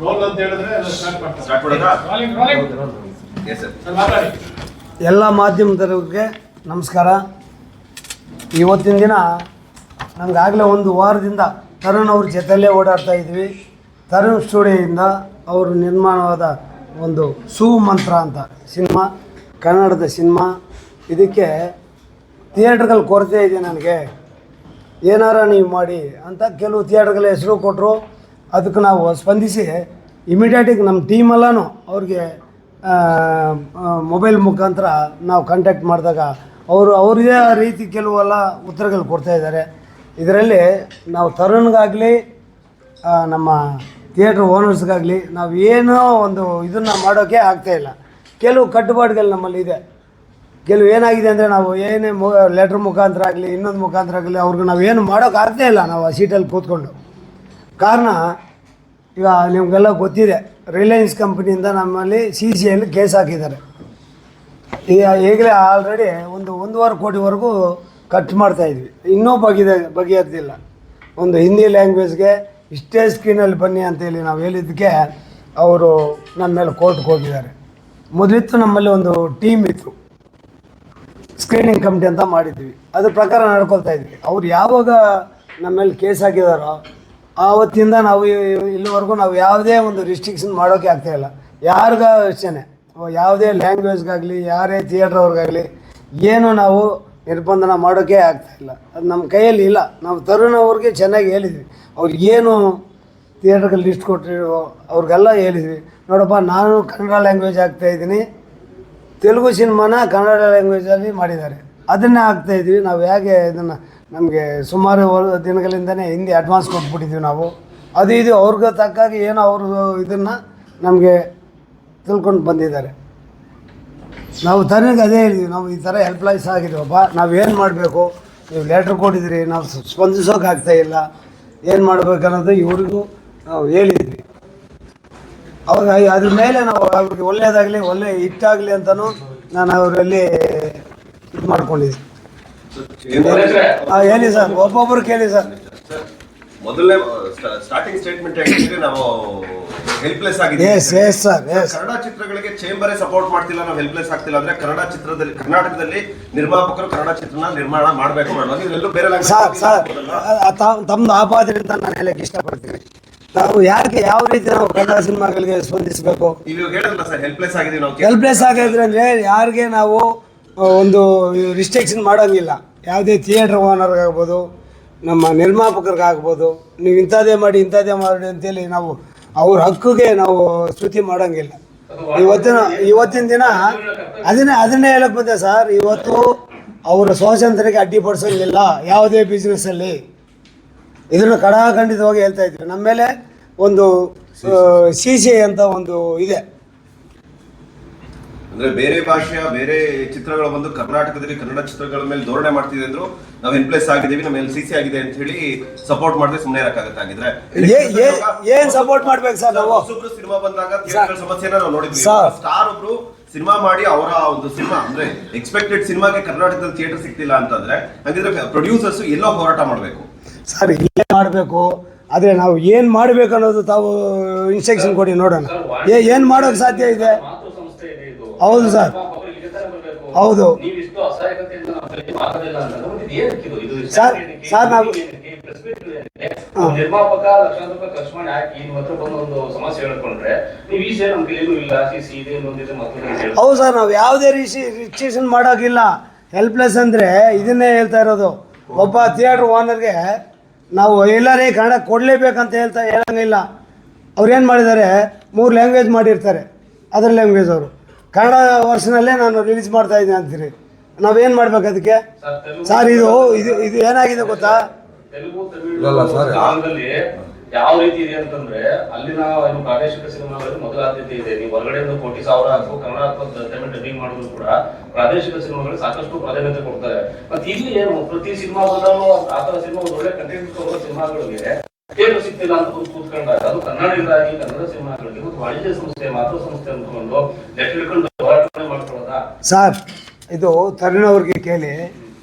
Roll ಅಂತ ಹೇಳಿದ್ರೆ start ಮಾಡ್ತಾರೆ. ಸ್ಟಾರ್ಟ್ ಮಾಡೋದಾ? Rolling rolling yes sir sir ಎಲ್ಲ ಮಾಧ್ಯಮದವರಿಗೆ ನಮಸ್ಕಾರ. ಇವತ್ತಿನ ದಿನ ನಮಗಾಗಲೇ ಒಂದು ವಾರದಿಂದ ತರುಣ್ ಅವ್ರ ಜೊತೆಯಲ್ಲೇ ಓಡಾಡ್ತಾ ಇದ್ವಿ. ತರುಣ್ ಸ್ಟುಡಿಯೋಯಿಂದ ಅವರು ನಿರ್ಮಾಣವಾದ ಒಂದು ಸುಮಂತ್ರ ಅಂತ ಸಿನಿಮಾ ಕನ್ನಡದ ಸಿನಿಮಾ. ಇದಕ್ಕೆ ಥಿಯೇಟ್ರ್ಗಳು ಕೊರತೆ ಇದೆ ನನಗೆ. ಏನಾರ ನೀವು ಮಾಡಿ ಅಂತ ಕೆಲವು ಥಿಯೇಟ್ರ್ಗಳ ಹೆಸರು ಕೊಟ್ಟರು ಅದಕ್ಕೆ ನಾವು ಸ್ಪಂದಿಸಿ ಇಮಿಡಿಯೇಟಿಗೆ ನಮ್ಮ ಟೀಮೆಲ್ಲನೂ ಅವ್ರಿಗೆ ಮೊಬೈಲ್ ಮುಖಾಂತರ ನಾವು ಕಾಂಟ್ಯಾಕ್ಟ್ ಮಾಡಿದಾಗ ಅವರು, ಅವ್ರದೇ ರೀತಿ ಕೆಲವೆಲ್ಲ ಉತ್ತರಗಳು ಕೊಡ್ತಾ ಇದ್ದಾರೆ. ಇದರಲ್ಲಿ ನಾವು ತರುಣ್ಗಾಗಲಿ ನಮ್ಮ ಥಿಯೇಟ್ರ್ ಓನರ್ಸ್ಗಾಗಲಿ ನಾವು ಏನೋ ಒಂದು ಇದನ್ನು ಮಾಡೋಕ್ಕೆ ಆಗ್ತಾಯಿಲ್ಲ ಕೆಲವು ಕಟ್ಟುಪಾಡುಗಳು ನಮ್ಮಲ್ಲಿ ಇದೆ. ಕೆಲವು ಏನಾಗಿದೆ ಅಂದರೆ ನಾವು ಏನೇ ಮು ಲೆಟ್ರ್ ಮುಖಾಂತರ ಆಗಲಿ, ಇನ್ನೊಂದು ಮುಖಾಂತರ ಆಗಲಿ ಅವ್ರಿಗೆ ನಾವು ಏನು ಮಾಡೋಕ್ಕಾಗ್ತಾ ಇಲ್ಲ ನಾವು ಆ ಸೀಟಲ್ಲಿ ಕೂತ್ಕೊಂಡು. ಕಾರಣ ಈಗ ನಿಮಗೆಲ್ಲ ಗೊತ್ತಿದೆ ರಿಲಯನ್ಸ್ ಕಂಪ್ನಿಯಿಂದ ನಮ್ಮಲ್ಲಿ ಸಿ ಸಿ ಎಲ್ಲಿ ಕೇಸ್ ಹಾಕಿದ್ದಾರೆ. ಈಗ ಈಗಲೇ ಆಲ್ರೆಡಿ ಒಂದು ಒಂದೂವರೆ ಕೋಟಿವರೆಗೂ ಖರ್ಚು ಮಾಡ್ತಾಯಿದ್ವಿ ಇನ್ನೂ ಬಗೆದ ಬಗೆಹರಿದಿಲ್ಲ ಒಂದು ಹಿಂದಿ ಲ್ಯಾಂಗ್ವೇಜ್ಗೆ ಇಷ್ಟೇ ಸ್ಕ್ರೀನಲ್ಲಿ ಬನ್ನಿ ಅಂತೇಳಿ ನಾವು ಹೇಳಿದ್ದಕ್ಕೆ ಅವರು ನಮ್ಮ ಮೇಲೆ ಕೋರ್ಟ್ಗೆ ಹೋಗಿದ್ದಾರೆ. ಮೊದಲಿತ್ತು ನಮ್ಮಲ್ಲಿ ಒಂದು ಟೀಮ್ ಇತ್ತು. ಸ್ಕ್ರೀನಿಂಗ್ ಕಮಿಟಿ ಅಂತ ಮಾಡಿದ್ವಿ. ಅದ್ರ ಪ್ರಕಾರ ನಡ್ಕೊಳ್ತಾ ಇದ್ವಿ. ಅವ್ರು ಯಾವಾಗ ನಮ್ಮ ಮೇಲೆ ಕೇಸ್ ಹಾಕಿದಾರೋ ಆವತ್ತಿಂದ ನಾವು ಇಲ್ಲಿವರೆಗೂ ನಾವು ಯಾವುದೇ ಒಂದು ರಿಸ್ಟ್ರಿಕ್ಷನ್ ಮಾಡೋಕ್ಕೆ ಆಗ್ತಾಯಿಲ್ಲ ಯಾರಿಗ ಯೋಚನೆ ಯಾವುದೇ ಲ್ಯಾಂಗ್ವೇಜ್ಗಾಗಲಿ ಯಾರೇ ಥಿಯೇಟ್ರವ್ರಿಗಾಗಲಿ ಏನು ನಾವು ನಿರ್ಬಂಧನ ಮಾಡೋಕ್ಕೆ ಆಗ್ತಾಯಿಲ್ಲ ಅದು ನಮ್ಮ ಕೈಯಲ್ಲಿ ಇಲ್ಲ. ನಾವು ತರುಣ್ ಅವ್ರಿಗೆ ಚೆನ್ನಾಗಿ ಹೇಳಿದ್ವಿ. ಅವ್ರು ಏನು ಥಿಯೇಟ್ರಿಗೆ ಲಿಸ್ಟ್ ಕೊಟ್ಟಿರೋ ಅವ್ರಿಗೆಲ್ಲ ಹೇಳಿದ್ವಿ. ನೋಡಪ್ಪ, ನಾನು ಕನ್ನಡ ಲ್ಯಾಂಗ್ವೇಜ್ ಆಗ್ತಾಯಿದ್ದೀನಿ ತೆಲುಗು ಸಿನಿಮಾನ ಕನ್ನಡ ಲ್ಯಾಂಗ್ವೇಜಲ್ಲಿ ಮಾಡಿದ್ದಾರೆ. ಅದನ್ನೇ ಆಗ್ತಾ ಇದ್ವಿ ನಾವು ಹೇಗೆ ಇದನ್ನು ನಮಗೆ ಸುಮಾರು ದಿನಗಳಿಂದನೇ ಹಿಂದೆ ಅಡ್ವಾನ್ಸ್ ಕೊಟ್ಬಿಟ್ಟಿದ್ದೀವಿ ನಾವು. ಅದು ಇದು ಅವ್ರಿಗೆ ತಕ್ಕಾಗಿ ಏನೋ ಅವರು ಇದನ್ನು ನಮಗೆ ತಿಳ್ಕೊಂಡು ಬಂದಿದ್ದಾರೆ. ನಾವು ತನಗೆ ಅದೇ ಹೇಳಿದ್ವಿ, ನಾವು ಈ ಥರ ಹೆಲ್ಪ್ಲೈಸ್ ಆಗಿದ್ದೀವಪ್ಪ ನಾವು ಏನು ಮಾಡಬೇಕು? ನೀವು ಲೆಟ್ರ್ ಕೊಟ್ಟಿದ್ರಿ ನಾವು ಸ್ಪಂದಿಸೋಕೆ ಇಲ್ಲ. ಏನು ಮಾಡಬೇಕು ಇವ್ರಿಗೂ ನಾವು ಹೇಳಿದ್ವಿ. ಅವಾಗ ಅದ್ರ ಮೇಲೆ ನಾವು ಅವ್ರಿಗೆ ಒಳ್ಳೆಯದಾಗಲಿ ಒಳ್ಳೆ ಹಿಟ್ಟಾಗಲಿ ಅಂತಲೂ ನಾನು ಅವರಲ್ಲಿ ಇದು ಮಾಡ್ಕೊಂಡಿದ್ದೆ. ಹಾಂ ಹೇಳಿ ಸರ್. ಒಬ್ಬೊಬ್ಬರು ಕೇಳಿ ಸರ್. ಮೊದಲನೇ ಸ್ಟಾರ್ಟಿಂಗ್ ಸ್ಟೇಟ್ಮೆಂಟ್ ಹೇಳಿದ್ರೆ ನಾವು ಹೆಲ್ಪ್ಲೆಸ್ ಆಗಿದೆ ಕನ್ನಡ ಚಿತ್ರಗಳಿಗೆ ಚೇಂಬರೇ ಸಪೋರ್ಟ್ ಮಾಡ್ತಿಲ್ಲ ನಾವು ಹೆಲ್ಪ್ಲೆಸ್ ಆಗ್ತಿಲ್ಲ. ಅಂದ್ರೆ ಕನ್ನಡ ಚಿತ್ರದಲ್ಲಿ ಕರ್ನಾಟಕದಲ್ಲಿ ನಿರ್ಮಾಪಕರು ಕನ್ನಡ ಚಿತ್ರನ ನಿರ್ಮಾಣ ಮಾಡಬೇಕು ಮಾಡುವಾಗ ಇದೆಲ್ಲೂ ಬೇರೆ ತಮ್ದು ಅಂತ ನಾನು ಹೇಳಕ್ ಇಷ್ಟಪಡ್ತೀನಿ. ನಾವು ಯಾಕೆ ಯಾವ ರೀತಿ ನಾವು ಕನ್ನಡ ಸಿನಿಮಾಗಳಿಗೆ ಸ್ಪಂದಿಸಬೇಕು? ಇವಾಗ ಹೇಳಲ್ಲ ಸರ್ ಹೆಲ್ಪ್ಲೆಸ್ ಆಗಿದೀವಿ ನಾವು ಹೆಲ್ಪ್ಲೆಸ್ ಆಗಿದ್ರೆ ಅಂದ್ರೆ ಯಾರಿಗೆ ನಾವು ಒಂದು ರಿಸ್ಟ್ರಿಕ್ಷನ್ ಮಾಡೋಂಗಿಲ್ಲ. ಯಾವುದೇ ಥಿಯೇಟ್ರ್ ಓನರ್ಗಾಗ್ಬೋದು ನಮ್ಮ ನಿರ್ಮಾಪಕರಿಗಾಗ್ಬೋದು, ನೀವು ಇಂಥದ್ದೇ ಮಾಡಿ ಇಂಥದ್ದೇ ಮಾಡಿ ಅಂತೇಳಿ ನಾವು ಅವ್ರ ಹಕ್ಕಿಗೆ ನಾವು ಸ್ತುತಿ ಮಾಡೋಂಗಿಲ್ಲ. ಇವತ್ತಿನ ಇವತ್ತಿನ ದಿನ ಅದನ್ನೇ ಅದನ್ನೇ ಹೇಳಕ್ಕೆ ಬಂದೆ ಸರ್, ಇವತ್ತು ಅವರ ಸ್ವಾತಂತ್ರ್ಯಕ್ಕೆ ಅಡ್ಡಿಪಡಿಸೋಂಗಿಲ್ಲ ಯಾವುದೇ ಬಿಸ್ನೆಸ್ಸಲ್ಲಿ ಇದನ್ನು ಕಡಾಖಂಡಿತವಾಗಿ ಹೇಳ್ತಾ ಇದ್ವಿ ನಮ್ಮ ಮೇಲೆ ಒಂದು ಸಿ ಸಿ ಅಂತ ಒಂದು ಇದೆ. ಅಂದ್ರೆ ಬೇರೆ ಭಾಷೆಯ ಬೇರೆ ಚಿತ್ರಗಳು ಬಂದು ಕರ್ನಾಟಕದಲ್ಲಿ ಕನ್ನಡ ಚಿತ್ರಗಳ ಮೇಲೆ ಧೋರಣೆ ಮಾಡ್ತಿದೆ ಅಂದ್ರು ನಾವು ಇನ್ಪ್ಲೇಸ್ ಆಗಿದ್ದೀವಿ ನಮ್ಮ ಎಲ್ ಸಿ ಸಿ ಆಗಿದೆ ಅಂತ ಹೇಳಿ ಸಪೋರ್ಟ್ ಮಾಡಿದ್ರೆ ಸುಮ್ಮನೆ ಇರಕ್ಕಾಗತ್ತಾಗಿದ್ರೆ ಏನ್ ಸಪೋರ್ಟ್ ಮಾಡ್ಬೇಕು ಸರ್ ನಾವು? ಹೊಸಬ್ರು ಸಿನಿಮಾ ಬಂದಾಗ ಥಿಯೇಟರ್ ಸಮಸ್ಯೆನ ನಾವು ನೋಡಿದ್ವಿ. ಸ್ಟಾರ್ ಒಬ್ರು ಸಿನಿಮಾ ಮಾಡಿ ಅವರ ಒಂದು ಸಿನಿಮಾ ಅಂದ್ರೆ ಎಕ್ಸ್ಪೆಕ್ಟೆಡ್ ಸಿನಿಮಾಗೆ ಕರ್ನಾಟಕದಲ್ಲಿ ಥಿಯೇಟರ್ ಸಿಗ್ತಿಲ್ಲ ಅಂತಂದ್ರೆ ಹಾಗಿದ್ರೆ ಪ್ರೊಡ್ಯೂಸರ್ಸ್ ಎಲ್ಲೋ ಹೋರಾಟ ಮಾಡಬೇಕು. ಸರ್ ಏನ್ ಮಾಡಬೇಕು? ಆದ್ರೆ ನಾವು ಏನ್ ಮಾಡ್ಬೇಕು ಅನ್ನೋದು ತಾವು ಇನ್ಸ್ಟ್ರಕ್ಷನ್ ಕೊಡಿ ನೋಡೋಣ. ಏನ್ ಮಾಡೋಕೆ ಸಾಧ್ಯ ಇದೆ? ಹೌದು ಸರ್. ಹೌದು. ಸರ್? ಸರ್, ನಾವು- ನಿರ್ಮಾಪಕ ಲಕ್ಷಾಂತರ ರೂಪಾಯಿ ಖರ್ಚು ಮಾಡಿ ಹಾಕಿ ನಿಮ್ಮ ಹತ್ರ ಬಂದು ಒಂದು ಸಮಸ್ಯೆ ಹೇಳ್ಕೊಂಡ್ರೆ ನೀವು ಈ ಸೇರಿ ನಮ್ಮ ಕೈಲೂ ಇಲ್ಲ ಸಿ ಸಿ ಇದೆ ಇನ್ನೊಂದಿದೆ ಮತ್ತೊಂದು ಹೌದು ಸರ್ ನಾವು ಯಾವುದೇ ರೀತಿ ರಿಚೇಷನ್ ಮಾಡೋಕ್ಕಿಲ್ಲ ಹೆಲ್ಪ್ಲೆಸ್ ಅಂದರೆ ಇದನ್ನೇ ಹೇಳ್ತಾ ಇರೋದು. ಒಬ್ಬ ಥಿಯೇಟ್ರ್ ಓನರ್ಗೆ ನಾವು ಎಲ್ಲರೇ ಕನ್ನಡ ಕೊಡಲೇಬೇಕಂತ ಹೇಳ್ತಾ ಹೇಳಂಗಿಲ್ಲ. ಅವ್ರು ಏನು ಮಾಡಿದ್ದಾರೆ? ಮೂರು ಲ್ಯಾಂಗ್ವೇಜ್ ಮಾಡಿರ್ತಾರೆ. ಅದರ ಲ್ಯಾಂಗ್ವೇಜ್ ಅವರು. ಕನ್ನಡ ವರ್ಷನಲ್ಲೇ ನಾನು ರಿಲೀಸ್ ಮಾಡ್ತಾ ಇದ್ದೀನಿ ಅಂತೀರಿ. ನಾವೇನು ಮಾಡ್ಬೇಕು ಅದಕ್ಕೆ? ಸರ್, ಇದು ಇದು ಇದು ಏನಾಗಿದೆ ಗೊತ್ತಾ? ತೆಲುಗು ಸರ್ ಯಾವ ರೀತಿ ಇದೆ ಅಂತಂದ್ರೆ ಅಲ್ಲಿನ ಪ್ರಾದೇಶಿಕ ಸಿನಿಮಾಗಳಿಗೆ ಮೊದಲ ಆದ್ಯತೆ ಇದೆ. ನೀವು ಹೊರಗಡೆಯಿಂದ ಕೋಟಿ ಸಾವಿರ ಅಥವಾ ಕನ್ನಡ ಅಥವಾ ತಮಿಳು ಡಬ್ಬಿಂಗ್ ಮಾಡಿದ್ರು ಕೂಡ ಪ್ರಾದೇಶಿಕ ಸಿನಿಮಾಗಳು ಸಾಕಷ್ಟು ಪ್ರಾಧಾನ್ಯತೆ ಕೊಡ್ತಾರೆ. ಮತ್ತೆ ಇಲ್ಲಿ ಏನು ಪ್ರತಿ ಸಿನಿಮಾ ಬಂದಾಗ ಆ ತರ ಸಿನಿಮಾ ಒಳ್ಳೆ ಕಂಟೆಂಟ್ ಸಿನಿಮಾಗಳಿಗೆ ಏನು ಸಿಕ್ತಿಲ್ಲ ಅಂತ ಕೂತ್ ಕೂತ್ಕೊಂಡಾಗ ಅದು ಕನ್ನಡಿಗರಾಗಿ ಕನ್ನಡ ಸಿನಿಮಾಗಳಿಗೆ ಮತ್ತು ವಾಣಿಜ್ಯ ಸಂಸ್ಥೆ ಮಾತೃ ಸಂಸ್ಥೆ ಅಂದ್ಕೊಂಡು ಲೆಕ್ಕ ಹಿಡ್ಕೊಂಡು ಹೋರಾಟ ಮಾಡ್ಕೊಳ್ಳೋದಾ? ಸರ್ ಇದು ತರುಣ್ ಅವ್ರಿಗೆ ಕೇಳಿ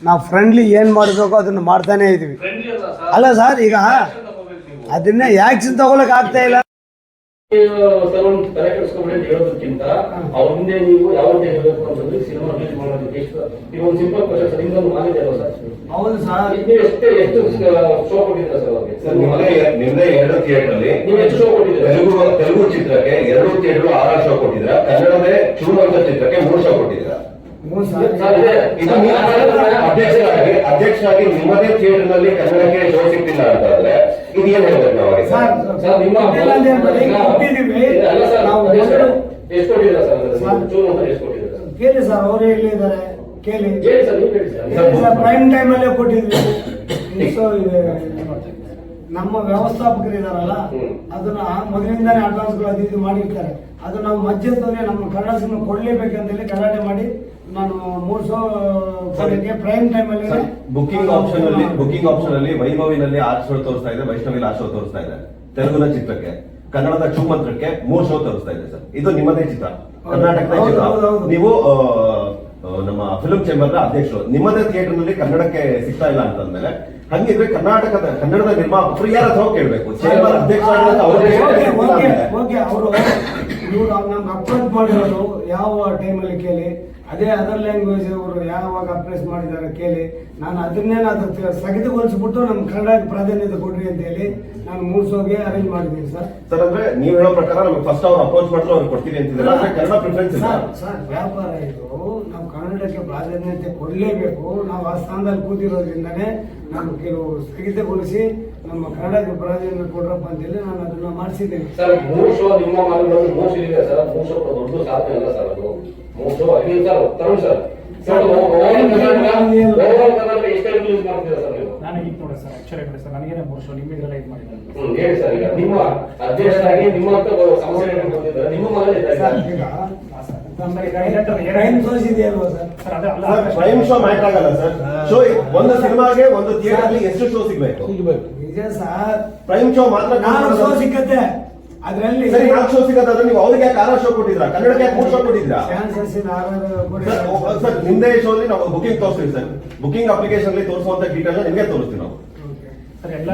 ನಾವು ಫ್ರೆಂಡ್ಲಿ ಏನು ಮಾಡಬೇಕು ಅದನ್ನು ಮಾಡ್ತಾನೆ ಇದೀವಿ. ಅಲ್ಲ ಸರ್. ಈಗ ಅದನ್ನ ಆಕ್ಷನ್ ತಗೊಳಕ್ ಆಗ್ತಾ ಇಲ್ಲ. ಕೆಲವೊಂದು ತಲೆ ಕೆಡಿಸ್ಕೊಂಡ್ರೆ ಅಂತ ಹೇಳೋದಕ್ಕಿಂತ ಅವ್ರ ಹಿಂದೆ ನೀವು ಯಾವ ರೀತಿ ಹೇಳಬೇಕು ಅಂತಂದ್ರೆ ಸಿನಿಮಾ ರಿಲೀಸ್ ಮಾಡೋದಕ್ಕೆ ಎಷ್ಟು ಈಗ ಒಂದು ಸಿಂಪಲ್ ಕ್ವಶನ್ ಸರ್ ನಿಮ್ದೊಂದು ಮಾಹಿತಿ ಅಲ್ವಾ ಸರ್? ಹೌದು ಸರ್. ನೀವು ಎಷ್ಟು ಎಷ್ಟು ಶೋ ಕೊಟ್ಟಿದ್ದೀರಾ ಸರ್ ಅವ್ರಿಗೆ? ಸರ್ ನಿಮ್ಮದೇ ನಿಮ್ಮದೇ ಎರಡು ಥಿಯೇಟರ್ ಅಲ್ಲಿ ನೀವು ಎಷ್ಟು ಶೋ ಕೊಟ್ಟಿದ್ದೀರಾ? ತೆಲುಗು ತೆಲುಗು ಚಿತ್ರಕ್ಕೆ ಎರಡು ಥಿಯೇಟರ್ ಆರು ಶೋ ಕೊಟ್ಟಿದ್ರ ಕನ್ನಡದೇ ಶಿವಮೊಗ್ಗ ಅಂತ ಚಿತ್ರಕ್ಕೆ ಮೂರು ಶೋ ಕೊಟ್ಟಿದ್ರೆ ಹ್ಞೂ ಸರ್, ಸರ್ ಇದು ನೀವು ಅಧ್ಯಕ್ಷರಾಗಿ ಅಧ್ಯಕ್ಷರಾಗಿ ನಿಮ್ಮದೇ ಥಿಯೇಟರ್ನಲ್ಲಿ ಕನ್ನಡಕ್ಕೆ ಶೋ ಸಿಗ್ತಿಲ್ಲ ಅಂತಂದ್ರೆ ಇದು ಏನ್ ಹೇಳ್ಬೇಕು ನಾವಾಗಿ ಸರ್ ಸರ್ ನಿಮ್ಮ ಕೊಟ್ಟಿಲ್ಲ ಅಂತ ಹೇಳ್ಬೇಡಿ, ಕೊಟ್ಟಿದ್ದೀವಿ. ಅಲ್ಲ ಸರ್ ನಾವು ಅದೇ ಸರ್, ಮೊದಲು- ಎಷ್ಟು ಕೊಟ್ಟಿದ್ದೀರಾ ಸರ್ ಅಂದ್ರೆ ಸರ್. ಚೂರು ಅಂತ ಎಷ್ಟು ಕೊಟ್ಟಿದ್ದೀರಾ ಸರ್. ಕೇಳಿ ಸರ್ ಅವ್ರು ಹೇಳಿದ್ದಾರೆ ಕೇಳಿ. ಹೇಳಿ ಸರ್ ನೀವು ಹೇಳಿ ಸರ್. ಹೇಳಿ ಸರ್ ಪ್ರೈಮ್ ಟೈಮ್ ಅಲ್ಲೇ ಕೊಟ್ಟಿದ್ವಿ ಸೊ ಇದೆ ನಮ್ಮ ವ್ಯವಸ್ಥಾಪಕರು ಇದಾರಲ್ಲ ಹ್ಮ್. ಅದನ್ನ ಮೊದಲಿಂದಾನೇ ಅಡ್ವಾನ್ಸ್ಗಳು ಅದು ಇದು ಮಾಡಿರ್ತಾರೆ. ಅದು ನಾವು ಮಧ್ಯದವರೇ ನಮ್ಮ ಕನ್ನಡ ಸಿನಿಮಾ ಕೊಡ್ಲೇಬೇಕಂತೇಳಿ ಗಲಾಟೆ ಮಾಡಿ ನಾನು ಮೂರು ಪ್ರೈಮ್ ಟೈಮ್ ಅಲ್ಲಿ ಬುಕಿಂಗ್ ಆಪ್ಷನ್ ಅಲ್ಲಿ ಬುಕಿಂಗ್ ಆಪ್ಷನ್ ಅಲ್ಲಿ ವೈಭವಿನಲ್ಲಿ ಆರು ಶೋ ತೋರಿಸ್ತಾ ಇದೆ ವೈಷ್ಣವಿಲ್ ಆರು ಶೋ ತೋರಿಸ್ತಾ ಇದೆ. ತೆಲುಗುನ ಚಿತ್ರಕ್ಕೆ ಕನ್ನಡದ ಚುಮಂತ್ರಕ್ಕೆ ಮೂರ್ ಶೋ ತೋರಿಸ್ತಾ ಇದೆ ಸರ್. ಇದು ನಿಮ್ಮದೇ ಚಿತ್ರ. ಕರ್ನಾಟಕದ ಚಿತ್ರ. ನೀವು ನಮ್ಮ ಫಿಲ್ಮ್ ಚೇಂಬರ್ನ ಅಧ್ಯಕ್ಷರು. ನಿಮ್ಮದೇ ಥಿಯೇಟರ್ನಲ್ಲಿ ಕನ್ನಡಕ್ಕೆ ಸಿಗ್ತಾ ಇಲ್ಲ ಅಂತಂದ್ಮೇಲೆ ಹಂಗಿದ್ರೆ ಕರ್ನಾಟಕದ ಕನ್ನಡದ ನಿರ್ಮಾಪಕರು ಯಾರ ಹತ್ರ ಹೋಗಿ ಕೇಳ್ಬೇಕು ಚೇಂಬರ್ ಅಧ್ಯಕ್ಷ ಅವರು ಅಪ್ರೋಚ್ ಮಾಡಿರೋದು ಯಾವ ಟೈಮಲ್ಲಿ ಕೇಳಿ? ಅದೇ ಅದರ್ ಲ್ಯಾಂಗ್ವೇಜ್ ಅವರು ಯಾವಾಗ ಅಪ್ರೆಸ್ ಮಾಡಿದ್ದಾರೆ ಕೇಳಿ ನಾನು ಅದನ್ನೇ ಅದು ಸ್ಥಗಿತಗೊಳಿಸ್ಬಿಟ್ಟು ನಮ್ಮ ಕನ್ನಡಕ್ಕೆ ಪ್ರಾಧಾನ್ಯತೆ ಕೊಡ್ರಿ ಅಂತ ಹೇಳಿ ನಾನು ಮೂರು ಶೋಗೆ ಅರೇಂಜ್ ಮಾಡಿದ್ದೀನಿ ಸರ್. ಸರ್ ಅಂದ್ರೆ ನೀವು ಹೇಳೋ ಪ್ರಕಾರ ನಮಗೆ ಫಸ್ಟ್ ಅವ್ರು ಅಪ್ರೋಚ್ ಮಾಡಿದ್ರು ಅವ್ರಿಗೆ ಕೊಡ್ತೀವಿ ಅಂತ ಆದ್ರೆ ಕನ್ನಡ ಪ್ರಿಫರೆನ್ಸ್ ಸರ್ ಸರ್ ವ್ಯಾಪಾರ ಇದು ನಾವು ಕನ್ನಡಕ್ಕೆ ಪ್ರಾಧಾನ್ಯತೆ ಕೊಡಲೇಬೇಕು. ನಾವು ಆ ಸ್ಥಾನದಲ್ಲಿ ಕೂತಿರೋದ್ರಿಂದನೇ ನಾನು ಕೆಲವು ಸ್ಥಗಿತಗೊಳಿಸಿ ನಮ್ಮ ಕನ್ನಡಕ್ಕೆ ಪ್ರಾಧಾನ್ಯತೆ ಕೊಡ್ರಪ್ಪ ಅಂತೇಳಿ ನಾನು ಅದನ್ನ ಮಾಡಿಸಿದ್ದೇನೆ. ಸರ್ ಮೂರು ಶೋ ನಿಮ್ಮ ಮಾರ್ಗದಲ್ಲಿ ಮೋಸ ಇದೆ ಸರ್ ಮೂರು ಶೋ ದೊಡ್ಡ ಸಾಧನೆ ಅಲ್ಲ ಸರ್ ಅದು. ಶೋ ಐದು ಸರ್ ಉತ್ತಮ ಸರ್. ಸ್ವಯಂ ನೋಡಿ ಸರ್ ಆಕ್ಚುಲಿ ಕಡೆ ಸರ್ ನನಗೇನೆ ಮೂರು ಶೋ ನಿಮ್ಮಿಗೆಲ್ಲ ಇದು ಮಾಡಿದ್ದಾರೆ ಹೇಳಿ ಸರ್ ಈಗ ನಿಮ್ಮ ಅಧ್ಯಕ್ಷರಾಗಿ ನಿಮ್ಮ ಹತ್ರ ಸಮಸ್ಯೆಗಳನ್ನು ಬಂದಿದ್ದಾರೆ ನಿಮ್ಮ ಮನೇಲಿ ಸರ್. ಈಗ ಒಂದು ಸಿನಿಮಾಗೆ ಒಂದು ಥಿಯೇಟರ್ ಅಲ್ಲಿ ಎಷ್ಟು ಶೋ ಸಿಗ್ಬೇಕು. ನಿಜ ಸರ್ ಪ್ರೈಮ್ ಶೋ ಮಾತ್ರ ನಾನು ಶೋ ಸಿಕ್ಕತ್ತೆ ಅದರಲ್ಲಿ ಸರಿ ನಾಲ್ಕು ಶೋ ಸಿಗತ್ತಾದ್ರೆ ನೀವು ಅವ್ರಿಗೆ ಯಾಕೆ ಆರು ಶೋ ಕೊಟ್ಟಿದ್ರಾ ಕನ್ನಡಕ್ಕೆ ಯಾಕೆ ಮೂರು ಶೋ ಕೊಟ್ಟಿದ್ರಾ ಸರ್ ಸರ್ ನಿಮ್ದೇ ಶೋ ಅಲ್ಲಿ ನಾವು ಬುಕಿಂಗ್ ತೋರಿಸ್ತೀವಿ ಸರ್. ಬುಕಿಂಗ್ ಅಪ್ಲಿಕೇಶನ್ ಅಲ್ಲಿ ತೋರಿಸುವಂತ ಡೀಟೇಲ್ ನಿಮಗೆ ತೋರಿಸ್ತೀವಿ ನಾವು.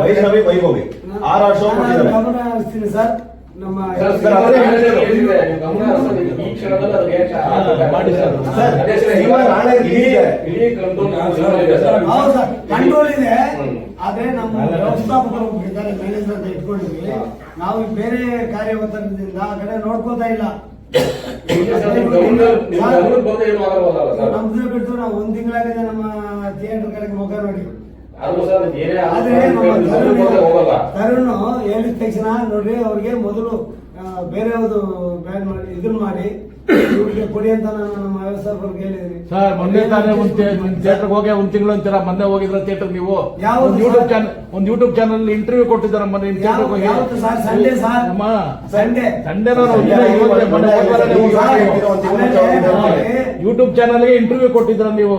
Vaishnavi Vaibhavi. R R show ಕೊಟ್ಟಿದ್ದಾರೆ. ಸರ್. ನಮ್ಮ. ಕಂಟ್ರೋಲ್ ಇದೆ ಸರ್. ಹೌದು ಸರ್ ಕಂಟ್ರೋಲ್ ಇದೆ ಹ್ಮ್. ಆದ್ರೆ ನಮ್ಮ ವ್ಯವಸ್ಥಾಪಕರು ಇದ್ದಾರೆ ಮ್ಯಾನೇಜರ್ ಅಂತ ಇಟ್ಕೊಂಡಿದ್ವಿ ನಾವು ಬೇರೆ ಕಾರ್ಯವಂತರಿಂದ ಒತ್ತಡದಿಂದ ಆ ಕಡೆ ನೋಡ್ಕೊತಾ ಇಲ್ಲ? ನಮ್ದು ಬಿಟ್ಟು ನಾವು ಒಂದ್ ತಿಂಗಳಾಗಿದೆ ನಮ್ಮ ಥಿಯೇಟರ್ ಕಡೆಗೆ ಮುಖ ನೋಡಿ ಆದ್ರೂ ತರುಣ್ ಹೇಳಿದ ತಕ್ಷಣ ನೋಡ್ರಿ ಅವ್ರಿಗೆ ಮೊದಲು ಬೇರೆ ಯಾವುದು ಬ್ಯಾನ್ ಮಾಡಿ ಇದನ್ನ ಮಾಡಿ. ಇವ್ರಿಗೆ ಕೊಡಿ ಅಂತ ನಾನು ನಮ್ಮ ವ್ಯವಸ್ಥಾಪಕರಿಗೆ ಹೇಳಿದ್ದೀನಿ. ಸರ್ ಮೊನ್ನೆ ತಾನೇ ಒಂದ್ ಥಿಯೇಟರ್ ಹೋಗಿ ಒಂದ್ ತಿಂಗಳು ಅಂತೀರಾ? ಮೊನ್ನೆ ಹೋಗಿದ್ರ ಥಿಯೇಟರ್ ನೀವು? ಒಂದು ಯೂಟ್ಯೂಬ್? ಚಾನಲ್ ಒಂದ್ ಯೂಟ್ಯೂಬ್ ಚಾನಲ್ ಇಂಟರ್ವ್ಯೂ ಕೊಟ್ಟಿದ್ದಾರೆ ಮೊನ್ನೆ ಥಿಯೇಟರ್ ಹೋಗಿ? ಯಾವತ್ತು ಸರ್ ಸಂಡೇ ಸರ್ ಅಮ್ಮ ಸಂಡೇ ಸಂಡೆ ನಾನು. ಯೂಟ್ಯೂಬ್ ಚಾನಲ್ಗೆ ಇಂಟರ್ವ್ಯೂ ಕೊಟ್ಟಿದ್ರ ನೀವು?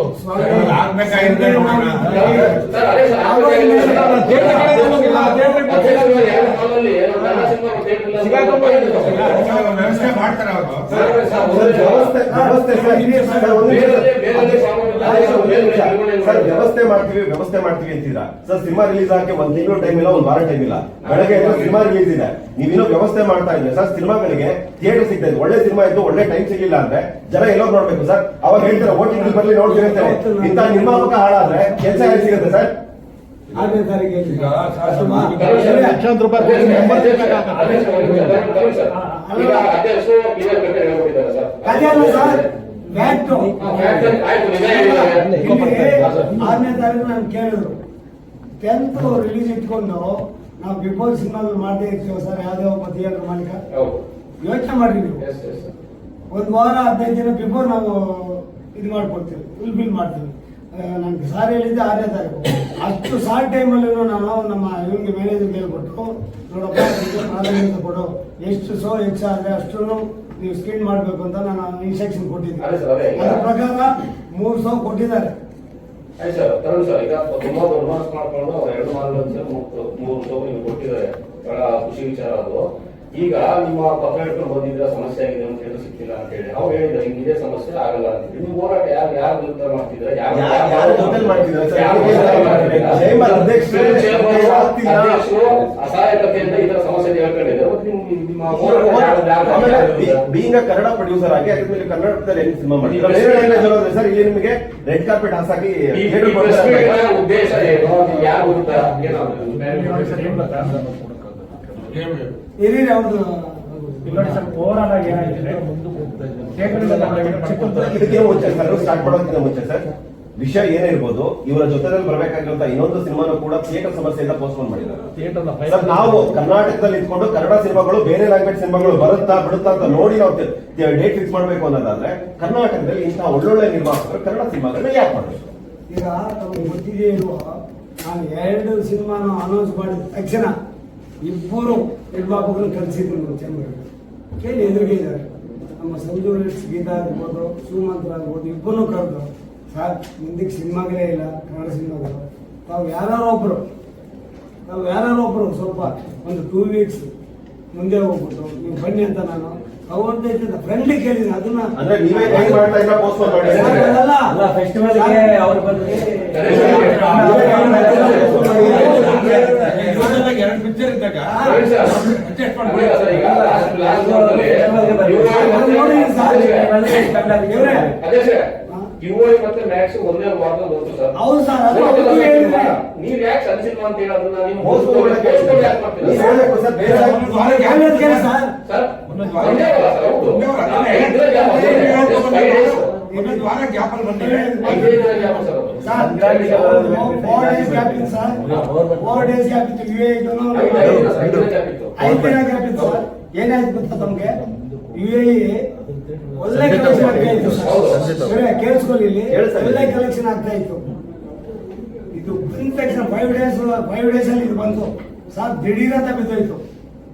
ಥಿಯೇಟರ್ ಹೋಗಿಲ್ಲ, ಥಿಯೇಟರ್. ವ್ಯವಸ್ಥೆ. ವ್ಯವಸ್ಥೆ ಮಾಡ್ತೀವಿ ವ್ಯವಸ್ಥೆ ಮಾಡ್ತೀವಿ ಅಂತೀರಾ ಸರ್ ಸಿನಿಮಾ ರಿಲೀಸ್ ಆಗಿ ಒಂದ್ ತಿಂಗಳು ಟೈಮ್ ಇಲ್ಲ ಒಂದ್ ವಾರ ಟೈಮ್ ಇಲ್ಲ ಬೆಳಗ್ಗೆ ಸಿನಿಮಾ ರಿಲೀಸ್ ಇದೆ ನೀವಿನ್ನೂ ವ್ಯವಸ್ಥೆ ಮಾಡ್ತಾ ಇದ್ರೆ ಸರ್ ಸಿನಿಮಾಗಳಿಗೆ ಥಿಯೇಟರ್ ಸಿಗ್ತಾ ಇದೆ ಒಳ್ಳೆ ಸಿನಿಮಾ ಇದ್ದು ಒಳ್ಳೆ ಟೈಮ್ ಸಿಗಲಿಲ್ಲ ಅಂದ್ರೆ ಜನ ಎಲ್ಲೋ ನೋಡ್ಬೇಕು ಸರ್ ಅವಾಗ ಹೇಳ್ತಾರೆ ಓಟಿಂಗ್ ಬರ್ಲಿ ನೋಡ್ತೀವಿ ಅಂತ ಇಂಥ ನಿರ್ಮಾಪಕ ಹಾಳಾದ್ರೆ ಕೆಲಸ ಸಿಗುತ್ತೆ ಸರ್ ಆರನೇ ತಾರೀಕಿಗೆ ಲಕ್ಷಾಂತರ ರೂಪಾಯಿ ಕೊಟ್ಟು ನಂಬರ್ ತೆಗಿಯಕ್ಕಾಗಲ್ಲ. ಅದೇ ಸರ್, ಒಂದು ನಿಮಿಷ. ತರುಣ್ ಸರ್, ಈಗ ಅಧ್ಯಕ್ಷರು ಕ್ಲಿಯರ್ ಕಟ್ ಹೇಳ್ಬಿಟ್ಟಿದ್ದಾರೆ ಸರ್ ಅದೇ ಅಲ್ಲ ಸರ್ ಬ್ಯಾಟು ಆಯ್ತು, ಆಯ್ತು, ನಿಜ ಹೇಳಿದ್ದಾರೆ. ಆರನೇ ತಾರೀಕು ನಾನು ಕೇಳಿದ್ರು ಟೆಂತ್ ರಿಲೀಸ್ ಇಟ್ಕೊಂಡು ನಾವು ಬಿಫೋರ್ ಸಿನಿಮಾ ಮಾಡದೇ ಇರ್ತೀವಿ ಸರ್ ಯಾವುದೇ ಒಬ್ಬ ಥಿಯೇಟರ್ ಮಾಲೀಕ ಯೋಚನೆ ಮಾಡಿದ್ವಿ ನೀವು ಒಂದು ವಾರ ಹದಿನೈದು ದಿನ ಬಿಫೋರ್ ನಾವು ಇದು ಮಾಡ್ಕೊಡ್ತೀವಿ ಫುಲ್ ಬಿಲ್ ಮಾಡ್ತೀವಿ ನನಗೆ ಸಾರಿ ಹೇಳಿದ್ದೆ ಆರನೇ ತಾರೀಕು. ಅಷ್ಟು ಸಾರ್ ಟೈಮಲ್ಲೂ ನಾನು ನಮ್ಮ ಇವನಿಗೆ ಮ್ಯಾನೇಜರ್ ಹೇಳ್ಕೊಟ್ಟು ನೋಡಪ್ಪ ಪ್ರಾಧಾನ್ಯತೆ ಕೊಡು. ಎಷ್ಟು ಸೋ ಹೆಚ್ಚಾದ್ರೆ ಅಷ್ಟು ನೀವು ಸ್ಕ್ರೀನ್ ಮಾಡಬೇಕು ಅಂತ ನಾನು ಇನ್ಸ್ಟ್ರಕ್ಷನ್ ಕೊಟ್ಟಿದ್ದೆ ಅದರ. ಪ್ರಕಾರ ಮೂರು ಸೋ ಕೊಟ್ಟಿದ್ದಾರೆ. ಆಯ್ತು ಸರ್ ತರುಣ್ ಸರ್ ಈಗ ತುಂಬ ಮಾಡ್ಕೊಂಡು ಅವ್ರು ಎರಡು ಮಾರ್ಗದಲ್ಲಿ ಮೂರು ಮೂರು ನೀವು ಕೊಟ್ಟಿದ್ದಾರೆ. ಬಹಳ ಖುಷಿ ವಿಚಾರ ಅದು. ಈಗ ನಿಮ್ಮ ಪತ್ರ ಬಂದಿದ್ರ ಸಮಸ್ಯೆ ಆಗಿದೆ ಅಂತ ಹೇಳಿ ಸಿಕ್ಕಿಲ್ಲ ಅಂತ ಹೇಳಿ. ಅವ್ರು ಹೇಳಿದ್ರೆ ಹಿಂಗಿದೆ ಇದೇ ಸಮಸ್ಯೆ ಆಗಲ್ಲ ಅಂತ ಹೇಳಿ. ನೀವು ಹೋರಾಟ ಯಾರು ಯಾರು ವಿರುದ್ಧ ಮಾಡ್ತಿದ್ರೆ ಅಧ್ಯಕ್ಷರು ಅಸಹಾಯಕತೆಯಿಂದ ಈ ತರ ಸಮಸ್ಯೆ ಹೇಳ್ಕೊಂಡಿದ್ದಾರೆ ಮತ್ತೆ ಬೀಂಗ್ ಕನ್ನಡ ಪ್ರೊಡ್ಯೂಸರ್ ಆಗಿ ಅದ್ರ ಮೇಲೆ ಕನ್ನಡದಲ್ಲಿ ಹೆಂಗ್ ಸಿನಿಮಾ ಮಾಡಿ ಬೇರೆ ಲ್ಯಾಂಗ್ವೇಜ್ ಹೇಳೋದ್ರೆ ಸರ್ ಇಲ್ಲಿ ನಿಮಗೆ ರೆಡ್ ಕಾರ್ಪೆಟ್ ಹಾಸಾಕಿ. ಉದ್ದೇಶ ಏನು? ಯಾರು ಗೊತ್ತಾ ಏನಾದ್ರು? ಸರ್ ಅವ್ರದ್ದು ನೋಡಿ ಆಗಿ ಏನಾಗಿದೆ? ಇದಕ್ಕೆ ಸರ್ ಸ್ಟಾರ್ಟ್ ಮಾಡೋದಕ್ಕಿಂತ ಮುಂಚೆ ಸರ್. ವಿಷಯ ಏನಿರ್ಬೋದು ಇವರ ಜೊತೆದಲ್ಲಿ ಬರಬೇಕಾಗಿರುವಂತ ಇನ್ನೊಂದು ಸಿನಿಮಾನು ಕೂಡ ಥಿಯೇಟರ್ ಸಮಸ್ಯೆಯಿಂದ ಪೋಸ್ಟ್ಪೋನ್ ಮಾಡಿದ್ದಾರೆ. ಸರ್ ನಾವು ಕರ್ನಾಟಕದಲ್ಲಿ ಇದ್ಕೊಂಡು ಕನ್ನಡ ಸಿನಿಮಾಗಳು ಬೇರೆ ಲ್ಯಾಂಗ್ವೇಜ್ ಸಿನಿಮಾಗಳು ಬರುತ್ತಾ ಬಿಡುತ್ತಾ ಅಂತ ನೋಡಿ ನಾವು ಡೇಟ್ ಫಿಕ್ಸ್ ಮಾಡಬೇಕು ಅನ್ನೋದಾದ್ರೆ ಕರ್ನಾಟಕದಲ್ಲಿ ಇಂತಹ ಒಳ್ಳೊಳ್ಳೆ ನಿರ್ಮಾಪಕರು ಕನ್ನಡ ಸಿನಿಮಾಗಳನ್ನ ಯಾಕೆ ಮಾಡಬೇಕು? ಈಗ ತಮಗೆ ಗೊತ್ತಿದೆ ಇರುವ ನಾನು ಎರಡು ಸಿನಿಮಾನ ಅನೌನ್ಸ್ ಮಾಡಿದ ತಕ್ಷಣ ಇಬ್ಬರು ಹೆಣ್ಮಕ್ಳು ಕಲಿಸಿದ್ರು ನಮ್ಮ ಚಂದ್ರ ಕೇಳಿ ಎದುರುಗಿದ್ದಾರೆ ಇದ್ದಾರೆ ನಮ್ಮ ಸಂಜು ರೆಡ್ಸ್ ಗೀತಾ ಆಗ್ಬೋದು ಶಿವಮಂತ್ರ ಆಗ್ಬೋದು ಇಬ್ಬರೂ ಕರೆದು ಸರ್ ಮುಂದಕ್ಕೆ ಸಿನಿಮಾಗಳೇ ಇಲ್ಲ ಕನ್ನಡ ಸಿನಿಮಾಗಳು ತಾವು ಯಾರು ಒಬ್ಬರು ತಾವು ಯಾರು ಒಬ್ಬರು ಸ್ವಲ್ಪ ಒಂದು ಟೂ ವೀಕ್ಸ್ ಮುಂದೆ ಹೋಗ್ಬಿಟ್ಟು ನೀವು ಬನ್ನಿ ಅಂತ ನಾನು ಅವ್ರದ್ದು ಫ್ರೆಂಡ್ಲಿ ಕೇಳಿದ್ದೀನಿ ಅದನ್ನ. ಅಲ್ಲ ಫೆಸ್ಟಿವಲ್ಗೆ ಅವ್ರು ಬಂದು ಎರಡು ಪಿಕ್ಚರ್ ಇದ್ದಾಗ ಸರ್. Sir, sir. ಸರ್. ಕಿವೋಯ್ ಮತ್ತೆ ಮ್ಯಾಕ್ಸ್ ಒಂದೇ ವಾರದಲ್ಲಿ ಬಂತು ಸರ್ ಹೌದು ಸರ್, ಅದು ಸರ್. ನೀವ್ ಯಾಕೆ ಸನ್ಸಿಲ್ವಾ ಅಂತ ಹೇಳಿ ಅದನ್ನ ನೀವು ಮಾಡಕ್ಕೆ postpone ಯಾಕೆ ಮಾಡ್ತೀರಾ ಸರ್ ಬೇರೆ ಒಂದು ವಾರ gap ಸರ್ ಸರ್ ಒಂದೇ ವಾರ ಸರ್ ಹೌದು ದಿನ gap ಒಂದೇ ದಿನ, ಗ್ಯಾಪ್ ಅಲ್ಲಿ ಬಂದಿದೆ ಐದೇ ದಿನ sir. Sir four days gap ಇತ್ತು ಸರ್ ಫೋರ್ ಡೇಸ್ ಗ್ಯಾಪ್ ಇತ್ತು ಯು ಸರ್, ಏನಾಯ್ತು ಗೊತ್ತಾ ತಮ್ಗೆ ಯು ಎ ಒಳ್ಳೆ ಕಲೆಕ್ಷನ್ ಆಗ್ತಾ ಇತ್ತು. ಸರ್ ಇಲ್ಲಿ. ಒಳ್ಳೆ ಕಲೆಕ್ಷನ್ ಆಗ್ತಾ ಇತ್ತು ಇದು ತಕ್ಷಣ ಫೈವ್ ಡೇಸ್ ಫೈವ್ ಡೇಸ್ ಅಲ್ಲಿ ಇದು ಬಂತು ಸರ್ ದಿಢೀರ್ ಅಂತ ಬಿದ್ದೋಯ್ತು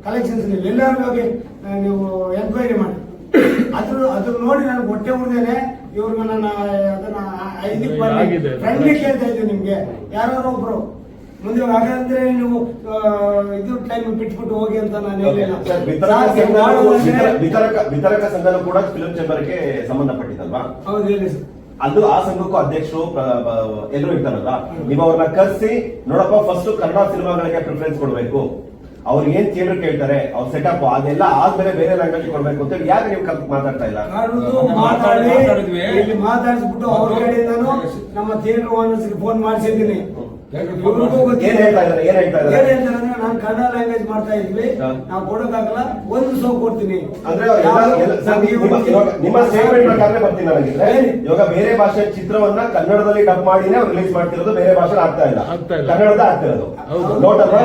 ಕಲೆಕ್ಷನ್ಸ್ ನೀವು ಎಲ್ಲರೂ ಹೋಗಿ ನೀವು ಎನ್ಕ್ವೈರಿ ಮಾಡಿ ಅದ್ರ ಅದ್ರ ನೋಡಿ ನನಗೆ ಹೊಟ್ಟೆ ಉಳಿದೇನೆ ಇವ್ರಿಗೆ ನನ್ನ ಅದನ್ನ ಐದಕ್ಕೆ ಬನ್ನಿ. ಆಗಿದೆ. ಫ್ರೆಂಡ್ಲಿ ಕೇಳ್ತಾ ಇದ್ದೀನಿ ನಿಮ್ಗೆ. ಯಾರೋ ಒಬ್ರು. ಮುಂದೆ ಹಾಗಂದ್ರೆ ನೀವು ಇದು ಟೈಮ್ ಬಿಟ್ಬಿಟ್ಟು ಹೋಗಿ ಅಂತ ನಾನು ಹೇಳಿಲ್ಲ. ಸರ್, ವಿತರಕ ವಿತರಕ ವಿತರಕ ಸಂಘನೂ ಕೂಡ ಫಿಲ್ಮ್ ಚೇಂಬರ್ಗೆ ಸಂಬಂಧಪಟ್ಟಿದ್ದಲ್ವಾ ಹೌದು ಹೇಳಿ ಸರ್ ಅದು ಆ ಸಂಘಕ್ಕೂ ಅಧ್ಯಕ್ಷರು ಎಲ್ಲರೂ ಇರ್ತಾರಲ್ಲ ನೀವು ಅವ್ರನ್ನ ಕರೆಸಿ ನೋಡಪ್ಪ ಫಸ್ಟ್ ಕನ್ನಡ ಸಿನಿಮಾಗಳಿಗೆ ಪ್ರಿಫರೆನ್ಸ್ ಕೊಡ್ಬೇಕು. ಅವ್ರು ಏನ್ ಥಿಯೇಟರ್ ಕೇಳ್ತಾರೆ? ಅವ್ರ ಸೆಟಪ್ ಅದೆಲ್ಲ ಆದ್ಮೇಲೆ ಬೇರೆ ಲ್ಯಾಂಗ್ವೇಜ್ ಕೊಡ್ಬೇಕು ಅಂತ ಹೇಳಿ ಯಾಕೆ ನೀವು ಕಲ್ತ್ ಮಾತಾಡ್ತಾ ಇಲ್ಲ? ಮಾತಾಡಿಸ್ಬಿಟ್ಟು ಅವ್ರ ಕಡೆಯಿಂದಾನು ನಮ್ಮ ಥಿಯೇಟರ್ ಓನರ್ಸ್ ಫೋನ್ ಮಾಡಿಸಿದ್ದೀನಿ. ಏನ್ ಹೇಳ್ತಾ ಇದಾರೆ ಏನ್ ಹೇಳ್ತಾ ಏನ್ ಇದಾರೆ ಹೇಳ್ತಾರೆ ಅಂದ್ರೆ ನಾನು ಕನ್ನಡ ಲ್ಯಾಂಗ್ವೇಜ್ ಮಾಡ್ತಾ ಇದ್ವಿ. ನಾವು ಕೊಡೋಕ್ಕಾಗಲ್ಲ ಒಂದು ಸೋ ಕೊಡ್ತೀನಿ. ಅಂದ್ರೆ ನಿಮ್ಮ- ಸ್ಟೇಟ್ಮೆಂಟ್ ಪ್ರಕಾರ ಬರ್ತೀನಿ ನನಗಿದ್ರೆ ಹೇಳಿ. ಇವಾಗ ಬೇರೆ ಭಾಷೆ ಚಿತ್ರವನ್ನ ಕನ್ನಡದಲ್ಲಿ ಡಬ್ ಮಾಡಿನೇ ರಿಲೀಸ್ ಮಾಡ್ತಿರೋದು ಬೇರೆ ಭಾಷೆ ಆಗ್ತಾ ಇಲ್ಲ. ಕನ್ನಡದ ಆಗ್ತಿರೋದು ಹೌದು. ನೋಟ್ ಅಲ್ವಾ.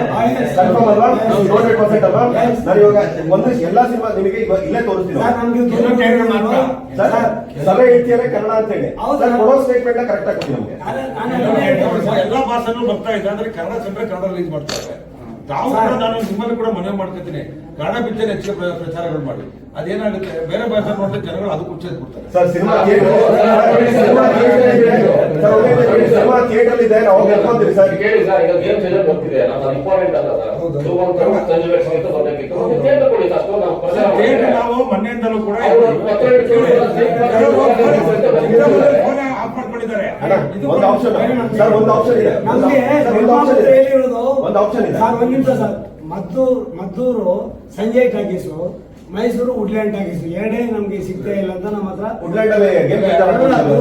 ಕನ್ಫರ್ಮ್ ಅಲ್ವಾ. ಹಂಡ್ರೆಡ್ ಪರ್ಸೆಂಟ್ ಅಲ್ವಾ? ನಾನು ಇವಾಗ ಒಂದು ಎಲ್ಲಾ ಸಿನಿಮಾ ನಿಮಗೆ ಇವಾಗ ಇಲ್ಲೇ ತೋರಿಸ್ತೀನಿ. ಸಭೆ ಇಡ್ತೀಯಾರೆ ಕನ್ನಡ ಅಂತ. ಸರ್ ಕೊಡೋ ಸ್ಟೇಟ್ಮೆಂಟ್ ಕರೆಕ್ಟ್ ಆಗಿ ನಮ್ಗೆ. ಎಲ್ಲಾ ಭಾಷೆನೂ ಬರ್ತಾ ಇದೆ. ಅಂದ್ರೆ ಕನ್ನಡ ಸಿನಿಮಾ ಕನ್ನಡ ರಿಲೀಸ್ ಮಾಡ್ತಾರೆ. ತಾವು ಕೂಡ ನಾನು ನಿಮ್ಮಲ್ಲಿ ಕೂಡ ಮನವಿ ಮಾಡ್ಕೊತೀನಿ. ಕನ್ನಡ ಪಿಕ್ಚರ್ ಹೆಚ್ಚಿಗೆ ಪ್ರ- ಪ್ರಚಾರಗಳು ಮಾಡಿ. ಅದೇನಾಗುತ್ತೆ? ಬೇರೆ ಭಾಷೆ ನೋಡಿದ್ರೆ ಜನಗಳು ಅದಕ್ಕೆ ಕೊಡ್ತಾರೆ sir cinema theatre cinema theatre ಇದೆ. ನಾವು ಹೇಳ್ಕೊಂತೀವಿ ಸರ್ ಕೇಳಿ ಸರ್ ಈಗ ಗೇಮ್ ಚೇಂಜರ್ ಬರ್ತಿದೆ. ನಮ್ಗೆ ಇಂಪಾರ್ಟೆಂಟ್ ಅಲ್ಲ ಸರ್. ಸಂಜು ಬರ್ಬೇಕಿತ್ತು ಒಂದು ಥಿಯೇಟರ್ ಕೊಡಿ ಸರ್ ಅಷ್ಟು ನಾವು ಪ್ರಚಾರ ಥಿಯೇಟರ್ ಮಾಡ್ತೇವೆ. ನಾವು ಮೊನ್ನೆಯಿಂದಲೂ ಕೂಡ ಅವರು ಪತ್ರ ಇಟ್ಕೊಂಡು ಫೋನ್ ಆಫ್ ಮಾಡ್ಕೊಂಡಿದ್ದಾರೆ ಅಣ್ಣ, ಒಂದು ಆಪ್ಷನ್ ಸರ್ ಒಂದು ಆಪ್ಷನ್ ಇದೆ. ನಮ್ಗೆ ಒಂದು ಆಪ್ಷನ್ ಇದೆ. ಹೇಳಿರೋದು ಒಂದು ಆಪ್ಷನ್ ಇದೆ. ಸರ್ ಒಂದ್ ನಿಮಿಷ sir. Maddur Maddur Sanjay talkies Mysuru woodland talkies. ಎರಡೇ ನಮ್ಗೆ ಸಿಗ್ತಾ ಇಲ್ಲ ಅಂತ ನಮ್ಮ ಹತ್ರ ವುಡ್ಲ್ಯಾಂಡ್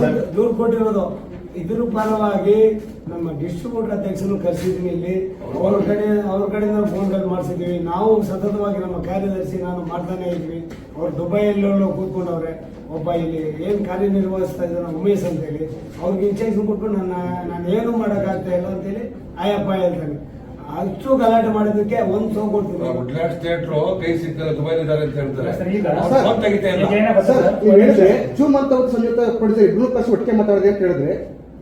ಸರ್? ದೂರ ಕೊಟ್ಟಿರೋದು. ಇದ್ರ ಪರವಾಗಿ ನಮ್ಮ ಡಿಸ್ಟ್ರಿಬ್ಯೂಟರ್ ಅಧ್ಯಕ್ಷರು ಕರೆಸಿದ್ದೀನಿ ಇಲ್ಲಿ. ಅವ್ರ ಕಡೆ ಅವ್ರ ಕಡೆಯಿಂದ ಫೋನ್ಗಳು ಮಾಡಿಸಿದ್ವಿ ನಾವು ಸತತವಾಗಿ ನಮ್ಮ ಕಾರ್ಯದರ್ಶಿ ನಾನು ಮಾಡ್ತಾನೆ ಇದ್ವಿ ಅವ್ರು ದುಬೈಯಲ್ಲಿ ಕೂತ್ಕೊಂಡವ್ರೆ. ಒಬ್ಬ ಇಲ್ಲಿ ಏನು ಕಾರ್ಯನಿರ್ವಹಿಸ್ತಾ ಇದ್ದಾನೆ ಉಮೇಶ್ ಅಂತೇಳಿ ಅವ್ರಿಗೆ ಇಂಚಾರ್ಜ್ ಕೊಟ್ಟು ನನ್ನ ನಾನು ಏನು ಮಾಡೋಕ್ಕಾಗ್ತಾ ಇಲ್ಲ ಅಂತೇಳಿ ಆಯಪ್ಪ ಹೇಳ್ತಾನೆ. ಅಷ್ಟು ಗಲಾಟೆ ಮಾಡೋದಕ್ಕೆ ಒಂದು ಸೋ ಕೊಡ್ತೀನಿ. ವುಡ್ಲ್ಯಾಂಡ್ಸ್ ಥಿಯೇಟರ್ ಕೈ ದುಬೈಲಿದ್ದಾರೆ ಅಂತ ಹೇಳ್ತಾರೆ. ಫೋನ್ ತೆಗಿತಾ ಇಲ್ಲ. ಸರ್ ಹೇಳಿದ್ರೆ ಜೂಮ್ ಅಂತ ಸಂಯುಕ್ತ ಪಡಿಸಿ ಇಬ್ರು ಕರ್ಸಿ ಒಟ್ಟಿಗೆ ಮಾತಾಡಿದೆ ಅಂತ ಹೇಳಿದ್ರೆ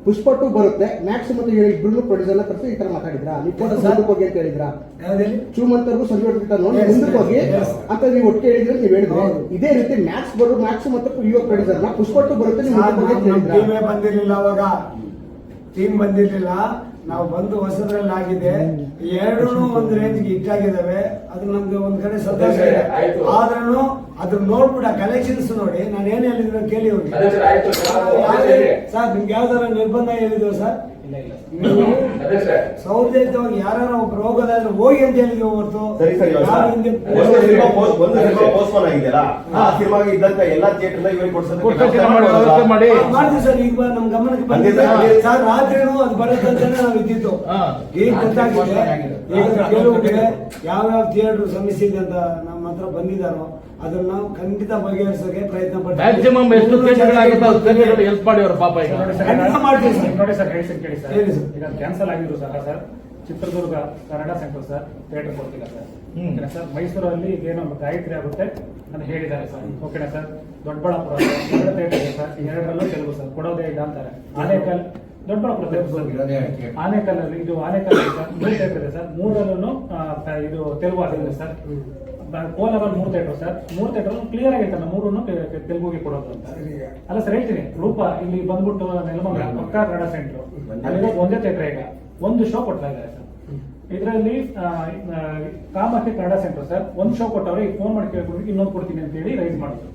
ಪುಷ್ಪ ಟು ಬರುತ್ತೆ. ಮ್ಯಾಕ್ಸ್ ಮತ್ತು ಇಬ್ರು ಪ್ರೊಡ್ಯೂಸರ್ನ ಕರ್ಸಿ ಈ ತರ ಮಾತಾಡಿದ್ರ? ಕೂಡ ಮುಂದಕ್ಕೆ ಹೋಗಿ ಅಂತ ಹೇಳಿದ್ರ? ಚೂಮಂತರ್ಗೂ ಸಂಜೆ ನೋಡಿ ಮುಂದಕ್ಕೆ ಹೋಗಿ. ಅಂತ ನೀವು ಒಟ್ಟಿಗೆ ಹೇಳಿದ್ರೆ ನೀವು ಹೇಳಿದ್ರೆ. ಇದೇ ರೀತಿ ಮ್ಯಾಕ್ಸ್ ಬರೋ ಮ್ಯಾಕ್ಸ್ ಮತ್ತು ಯುವ ಪ್ರೊಡ್ಯೂಸರ್ನ ಪುಷ್ಪ ಟು ಬರುತ್ತೆ ನೀವು ಬಂದಿರ್ಲಿಲ್ಲ ಅವಾಗ. ಟೀಮ್ ಬಂದಿರ್ಲಿಲ್ಲ. ನಾವು ಬಂದು ಹೊಸದ್ರಲ್ಲಿ ಆಗಿದೆ ಎರಡೂ ಒಂದು ರೇಂಜ್ಗೆ ಇಟ್ಟಾಗಿದ್ದಾವೆ. ಅದು ನಮ್ಗೆ ಒಂದ್ ಕಡೆ ಸಂತೋಷ ಇದೆ. ಆದ್ರೂ ಅದ್ರ ನೋಡ್ಬಿಡ ಕಲೆಕ್ಷನ್ಸ್ ನೋಡಿ. ನಾನು ಏನ್ ಹೇಳಿದ್ರು ಕೇಳಿ ಹೋಗಿ. ಸರ್ ನಿಮ್ಗೆ ಯಾವ್ದಾರ ನಿರ್ಬಂಧ ಹೇಳಿದ್ರು ಸರ್? ಇಲ್ಲ ಇಲ್ಲ. ಯಾರು ಹೋಗೋದಾದ್ರೆ ಹೋಗಿ ಅಂತ ಹೇಳಿ ಹೊರತು. ಸರಿ ಸರಿ ಇವಾಗ ಯಾರು ಹಿಂದೆ ಒಂದು ಸಿನಿಮಾ ಪೋಸ್ಟ್ ಒಂದು ಸಿನಿಮಾ ಪೋಸ್ಟ್ಪೋನ್ ಆಗಿದೆಯಲ್ಲ? ಆ ಸಿನಿಮಾಗೆ ಇದ್ದಂತ ಎಲ್ಲಾ ಥಿಯೇಟರ್ ಇವರಿಗೆ ಕೊಡ್ಸೋಕೆ ಕೊಡ್ಸೋದಕ್ಕೆ ಮಾಡಿ. ಮಾಡಿ ಮಾಡ್ತೀವಿ ಸರ್. ಈಗ ಬ- ನಮ್ ಗಮನಕ್ಕೆ ಬಂದಿದೆ. ಸರ್ ರಾತ್ರಿನೂ ಅದು ಬರುತ್ತೆ ಅಂತಾನೆ ನಾವು ಇದ್ದಿದ್ದು. ಹಾ. ಈಗ ಗೊತ್ತಾಗಿದೆ. ಈಗ ಕೆಲವ್ರಿಗೆ ಯಾವ್ಯಾವ ಥಿಯೇಟರ್ ಸಮಸ್ಯೆ ಇದೆ ಅಂತ ನಮ್ಮ ಹತ್ರ ಬಂದಿದ್ದಾರೋ ಅದನ್ನ ನಾವು ಖಂಡಿತ ಬಗೆಹರಿಸೋಕೆ ಪ್ರಯತ್ನ ಪಡ್ತೀವಿ. ಮ್ಯಾಕ್ಸಿಮಮ್ ಎಷ್ಟು ಅಷ್ಟು ಥಿಯೇಟರ್ಗಳು ಹೆಲ್ಪ್ ಮಾಡಿ ಅವ್ರ ಪಾಪ ಈಗ. ಖಂಡಿತ ಮಾಡ್ತೀವಿ ಸರ್. ನೋಡಿ ಸರ್ ಹೇಳ್ತೀನಿ ಕೇಳಿ ಸರ್. ಹೇಳಿ ಸರ್. ಈಗ ಕ್ಯಾನ್ಸಲ್ ಆಗಿದ್ರು sir sir. Chitradurga Kannada centre sir theatre ಕೊಡ್ತಿಲ್ಲ ಸರ್. ಹ್ಮ್. ಓಕೆನಾ ಸರ್? ಮೈಸೂರಲ್ಲಿ ಏನೋ ಗಾಯತ್ರಿ ಆಗುತ್ತೆ ಅಂತ ಹೇಳಿದ್ದಾರೆ ಸರ್. ಓಕೆನಾ ಸರ್? ದೊಡ್ಡಬಳ್ಳಾಪುರ ಎರಡು ಥಿಯೇಟರ್ ಇದೆ ಸರ್. ಎರಡರಲ್ಲೂ ತೆಲುಗು ಸರ್. ಕೊಡೋದೇ ಇಲ್ಲ ಅಂತಾರೆ. ಆನೇಕಲ್ ದೊಡ್ಡಬಳ್ಳಾಪುರ ತೆಲುಗು ಸರ್. ಆನೇಕಲ್ಲಲ್ಲಿ ಇದು ಆನೇಕಲ್ ಸರ್. ಮೂರು ಥಿಯೇಟರ್ ಇದೆ ಸರ್. ಮೂರಲ್ಲೂ ಇದು ತೆಲುಗು ಆಗಿದೆ ಸರ್. ಕೋಲಾರಲ್ಲಿ ಮೂರು ಥಿಯೇಟರ್ ಸರ್ ಮೂರು ಥಿಯೇಟರ್ ಕ್ಲಿಯರ್ ಆಗೈತೆ ನಮ್ಮ ಮೂರನ್ನು ತೆಲುಗುಗೆ ಕೊಡೋದು ಅಂತ ಅಲ್ಲ ಸರ್ ಹೇಳ್ತೀನಿ ರೂಪ ಇಲ್ಲಿ ಬಂದ್ಬಿಟ್ಟು ನೆಲಮಂಗಲ ಪಕ್ಕ ಕನ್ನಡ ಸೆಂಟ್ರು ಅಲ್ಲಿ ಒಂದೇ ಥಿಯೇಟರ್ ಈಗ ಒಂದು ಶೋ ಕೊಡ್ತಾ ಇದ್ದಾರೆ ಸರ್ ಇದರಲ್ಲಿ ಕಾಮಕ್ಕೆ ಕನ್ನಡ ಸೆಂಟರ್ ಸರ್ ಒಂದು ಶೋ ಕೊಟ್ಟವ್ರೆ ಈಗ ಫೋನ್ ಮಾಡಿ ಕೇಳ್ಕೊಂಡು ಇನ್ನೊಂದು ಕೊಡ್ತೀನಿ ಅಂತ ಹೇಳಿ ರೈಸ್ ಮಾಡಿದ್ರು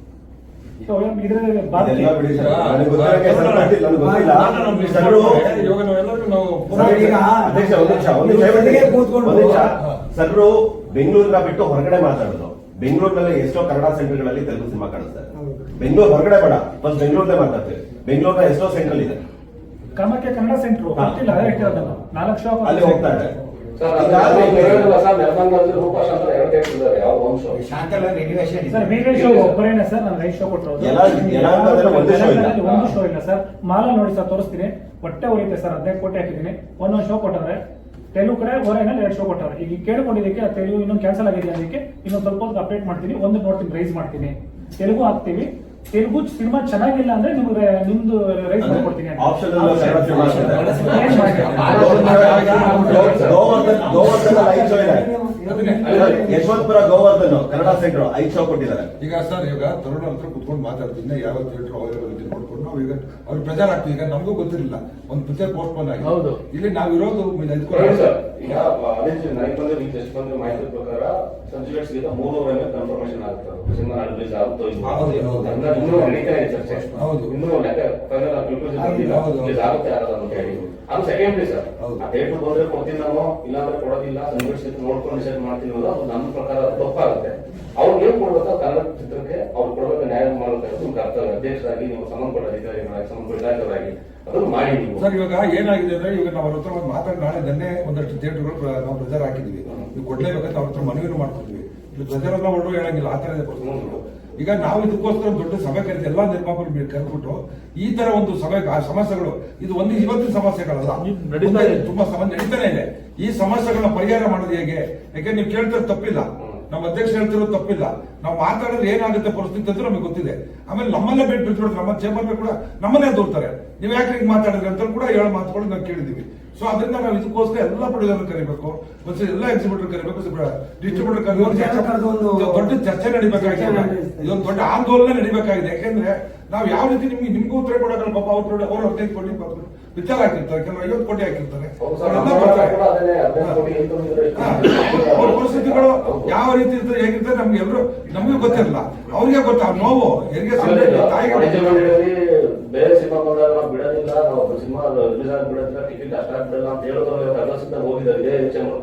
ಸರ್ರು ಬೆಂಗಳೂರಿನ ಬಿಟ್ಟು ಹೊರಗಡೆ ಮಾತಾಡೋದು. ಬೆಂಗಳೂರಿನಲ್ಲಿ ಎಷ್ಟೋ ಕನ್ನಡ ಸೆಂಟರ್ಗಳಲ್ಲಿ ತೆಲುಗು ಸಿನಿಮಾ ಕಾಣಿಸ್ತಾರೆ ಬೆಂಗಳೂರು ಹೊರಗಡೆ ಬೇಡ ಫಸ್ಟ್ ಬೆಂಗಳೂರಲ್ಲೇ ಮಾತಾಡ್ತೀವಿ. ಬೆಂಗಳೂರಿನ ಎಷ್ಟೋ ಸೆಂಟರ್ ಇದೆ. ಕ್ರಮಕ್ಕೆ ಕನ್ನಡ ಸೆಂಟ್ರು. ಗೊತ್ತಿಲ್ಲ ಅದೇ ಹೇಳ್ತಿರೋದು ನಾಲ್ಕು ಶೋ ಅಲ್ಲಿ ಹೋಗ್ತಾ ಇದೆ. ಒಬ್ಬರೇನೆ ಸರ್ ನಾನು ರೈಸ್ ಶೋ ಯಲಹಂಕದಲ್ಲಿ ಒಂದೇ show ಇಲ್ಲ. ಒಂದು ಶೋ ಇಲ್ಲ ಸರ್. ಮಾಲ ನೋಡಿ ಸರ್ ತೋರಿಸ್ತೀನಿ. ಹೊಟ್ಟೆ ಉಳಿತೆ ಸರ್ ಹದಿನೈದು ಕೋಟಿ ಹಾಕಿದೀನಿ ಒಂದೊಂದು ಶೋ ಕೊಟ್ಟವ್ರೆ ತೆಲುಗು ಕಡೆ ಹೊರಗೆ ಎರಡು ಶೋ ಕೊಟ್ಟವ್ರೆ ಈಗ ಕೇಳ್ಕೊಂಡಿದ್ದಕ್ಕೆ ಆ ತೆಲುಗು ಇನ್ನೊಂದು ಕ್ಯಾನ್ಸಲ್ ಆಗಿದೆ ಅದಕ್ಕೆ ಇನ್ನೊಂದು ಸ್ವಲ್ಪ ಹೊತ್ತು ಅಪ್ಡೇಟ್ ಮಾಡ್ತೀನಿ ಒಂದು ನೋಡ್ತೀನಿ ರೈಸ್ ಮಾಡ್ತೀನಿ ತೆಲುಗು ಹಾಕ್ತೀವಿ ತೆಲುಗು ಸಿನಿಮಾ ಚೆನ್ನಾಗಿಲ್ಲ ಅಂದ್ರೆ ನಿಮ್ಗೆ ನಿಮ್ದು ರೈಸ್ ಮಾಡ್ಕೊಡ್ತೀನಿ. ಆಪ್ಷನ್ ಇದೆ. ಇದೆ ಯಶವಂತಪುರ ಗೋವರ್ಧನ್ ಕನ್ನಡ ಸೆಂಟರ್ ಐದು ಶೋ ಕೊಟ್ಟಿದ್ದಾರೆ ಈಗ ಸರ್ ಈಗ ತರುಣ ಹತ್ರ ಕುತ್ಕೊಂಡು ಮಾತಾಡ್ತೀನಿ ಯಾವ ಥಿಯೇಟರ್ ಅವೈಲೇಬಲ್ ಇದೆ ನೋಡ್ಕೊಂಡು ನಾವು ಈಗ ಅವ್ರಿಗೆ ಪ್ರಚಾರ ಆಗ್ತೀವಿ ಈಗ ನಮಗೂ ಗೊತ್ತಿರಲಿಲ್ಲ ಒಂದು ಪಿಕ್ಚರ್ ಪೋಸ್ಟ್ ಪೋನ್ ಆಗಿ ಹೌದು. ಇಲ್ಲಿ ನಾವು ಇರೋದು ಸರ್ ಈಗ ಅದೇ ನನಗೆ ಬಂದ ನೀವು ಜಸ್ಟ್ ಬಂದ ಮಾಹಿತಿ ಪ್ರಕಾರ ಸಂಜುಲೇಟ್ಸ್ ಗಿಂತ ಮೂರುವರೆ ಮೇಲೆ ಕನ್ಫರ್ಮೇಶನ್ ಆಗುತ್ತೆ ಸಿನಿಮಾ ರಿಲೀಸ್ ಆಗುತ್ತೋ ಇಲ್ವೋ. ಹೌದು, ಹೌದು. ಹಂಗಾಗಿ ಇನ್ನೂ ನಡೀತಾ ಇದೆ ಚರ್ಚೆ ಹೌದು. ಇನ್ನೂ ಲೆಕ್ಕ ಫೈನಲ್. ರಿಲೀಸ್ ಆಗುತ್ತೆ ಯಾರು ಅಂತ ಹೇಳಿ ಅದು ಸೆಕೆಂಡ್ರಿ ಸರ್ ಹೌದು. ಆ ಡೇಟ್ ಬಂದ್ರೆ ಕೊಡ್ತೀನಿ ನಾವು ಇಲ್ಲಾಂದ್ರೆ ಕೊಡೋದಿಲ್ಲ ಸಂಜುಲೇಟ್ಸ್ ನೋಡ್ಕೊಂಡು ಡಿಸೈಡ್ ಮಾಡ್ತೀನಿ ಅನ್ನೋದು ಅದು ನನ್ನ ಪ್ರಕಾರ ತಪ್ಪಾಗುತ್ತೆ. ಅವ್ರಿಗೆ ಏನ್ ಕೊಡ್ಬೇಕು ಕನ್ನಡ ಚಿತ್ರಕ್ಕೆ ಅವ್ರು ಕೊಡಬೇಕು ನ್ಯಾಯ ಮಾಡಬೇಕು ನಿಮ್ಗೆ ಕರ್ತವ್ಯ ಅಧ್ಯಕ್ಷರಾಗಿ ನೀವು ಸಂಬಂಧಪಟ್ಟ ಅಧಿಕಾರಿಗಳಾಗಿ ಸಂಬಂಧಪಟ್ಟ ಇಲಾಖೆಗಳಾಗಿ ಅದನ್ನು ಮಾಡಿ ನೀವು. ಸರ್ ಇವಾಗ ಏನಾಗಿದೆ ಅಂದ್ರೆ ಇವಾಗ ನಾವು ಅವ್ರ ಹತ್ರ ಒಂದು ಮಾತಾಡಿ ನಾಳೆ ನಿನ್ನೆ ಒಂದಷ್ಟು ಥಿಯೇಟರ್ಗಳು ನಾವು ಪ್ರಚಾರ ಹಾಕಿದ್ವಿ. ನೀವು ಕೊಡ್ಲೇಬೇಕಂತ ಅವ್ರ ಹತ್ರ ಮನವಿನೂ ಮಾಡ್ತಿದ್ವಿ. ಇಲ್ಲಿ ಮಾಡೋ ಹೇಳಂಗಿಲ್ಲ ಆ ಥರ ಇದೆ. ಈಗ ನಾವು ಇದಕ್ಕೋಸ್ಕರ ಒಂದು ದೊಡ್ಡ ಸಭೆ ಕರೆದು ಎಲ್ಲಾ ನಿರ್ಮಾಪಕರು ಕರೆದ್ಬಿಟ್ಟು ಈ ತರ ಒಂದು ಸಭೆ ಆ ಸಮಸ್ಯೆಗಳು ಇದು ಒಂದು ಇವತ್ತಿನ ಸಮಸ್ಯೆಗಳಲ್ಲ. ತುಂಬಾ ಸಮಸ್ಯೆ ನಡೀತಾನೆ ಇದೆ. ಈ ಸಮಸ್ಯೆಗಳನ್ನ ಪರಿಹಾರ ಮಾಡೋದು ಹೇಗೆ ಯಾಕೆ ನೀವು ಕೇಳ್ತಿರೋ ತಪ್ಪಿಲ್ಲ ನಮ್ಮ ಅಧ್ಯಕ್ಷ ಹೇಳ್ತಿರೋದು ತಪ್ಪಿಲ್ಲ ನಾವು ಮಾತಾಡಿದ್ರೆ ಏನಾಗುತ್ತೆ ಪರಿಸ್ಥಿತಿ ಅಂತ ನಮಗೆ ಗೊತ್ತಿದೆ ಆಮೇಲೆ ನಮ್ಮನ್ನೇ ಬಿಟ್ಟು ಬಿಟ್ಬಿಡ್ತಾರೆ ನಮ್ಮ ಚೇಂಬರ್ ಕೂಡ ನಮ್ಮನ್ನೇ ದೂರ್ತಾರೆ ನೀವು ಯಾಕೆ ಹಿಂಗೆ ಮಾತಾಡಿದ್ರೆ ಅಂತ ಕೂಡ ಹೇಳೋ ಮಾತುಗಳು ನಾವು ಕೇಳಿದೀವಿ ಸೊ ಅದರಿಂದ ನಾವು ಇದಕ್ಕೋಸ್ಕರ ಎಲ್ಲ ಪ್ರೊಡ್ಯೂಸರ್ ಕರಿಬೇಕು ಮತ್ತೆ ಎಲ್ಲ ಎಕ್ಸಿಬಿಟರ್ ಕರಿಬೇಕು ಡಿಸ್ಟ್ರಿಬ್ಯೂಟರ್ ಕರಿಬೇಕು ದೊಡ್ಡ ಚರ್ಚೆ ನಡಿಬೇಕಾಗಿದೆ ಇದೊಂದು ದೊಡ್ಡ ಆಂದೋಲನ ನಡಿಬೇಕಾಗಿದೆ ಯಾಕೆಂದ್ರೆ ನಾವು ಯಾವ ರೀತಿ ನಿಮ್ಗೆ ನಿಮ್ಗೂ ಉತ್ತರ ಕೊಡೋಕಲ್ಲ ಪಾಪ ಅವ್ರು ಅವ್ರು ಹದಿನೈದು ಕೊಡಿ ಕೋಟಿ ವಿಚಾರ ಹಾಕಿರ್ತಾರೆ ಕೆಲವರು ಐವತ್ತು ಕೋಟಿ ಹಾಕಿರ್ತಾರೆ. ಅವ್ರ ಪರಿಸ್ಥಿತಿಗಳು ಯಾವ ರೀತಿ ಇರ್ತದೆ ಹೇಗಿರ್ತದೆ ನಮ್ಗೆ ಎಲ್ಲರೂ ನಮಗೂ ಗೊತ್ತಿರಲ್ಲ. ಅವ್ರಿಗೆ ಗೊತ್ತಾ ನೋವು ಹೆರಿಗೆ ಸಂದೇಶ ತಾಯಿಗೆ ವಾಣಿಜ್ಯ ಮಂಡಳಿಯಲ್ಲಿ ಸಿನಿಮಾ ಬಂದಾಗ ನಾವು ಬಿಡೋದಿಲ್ಲ ನಾವು ಸಿನಿಮಾ ರಿಲೀಸ್ ಆಗಿ ಬಿಡೋದಿಲ್ಲ ಟಿಕೆಟ್ ಅಷ್ಟ ಬಿಡಲ್ಲ ಅಂತ ಹೇಳೋದ್ರಲ್ಲಿ ಕರ್ನಾಟಕದಿಂದ ಹೋಗಿದ್ದಾರೆ. ಇದೇ ಚೇಂಬರ್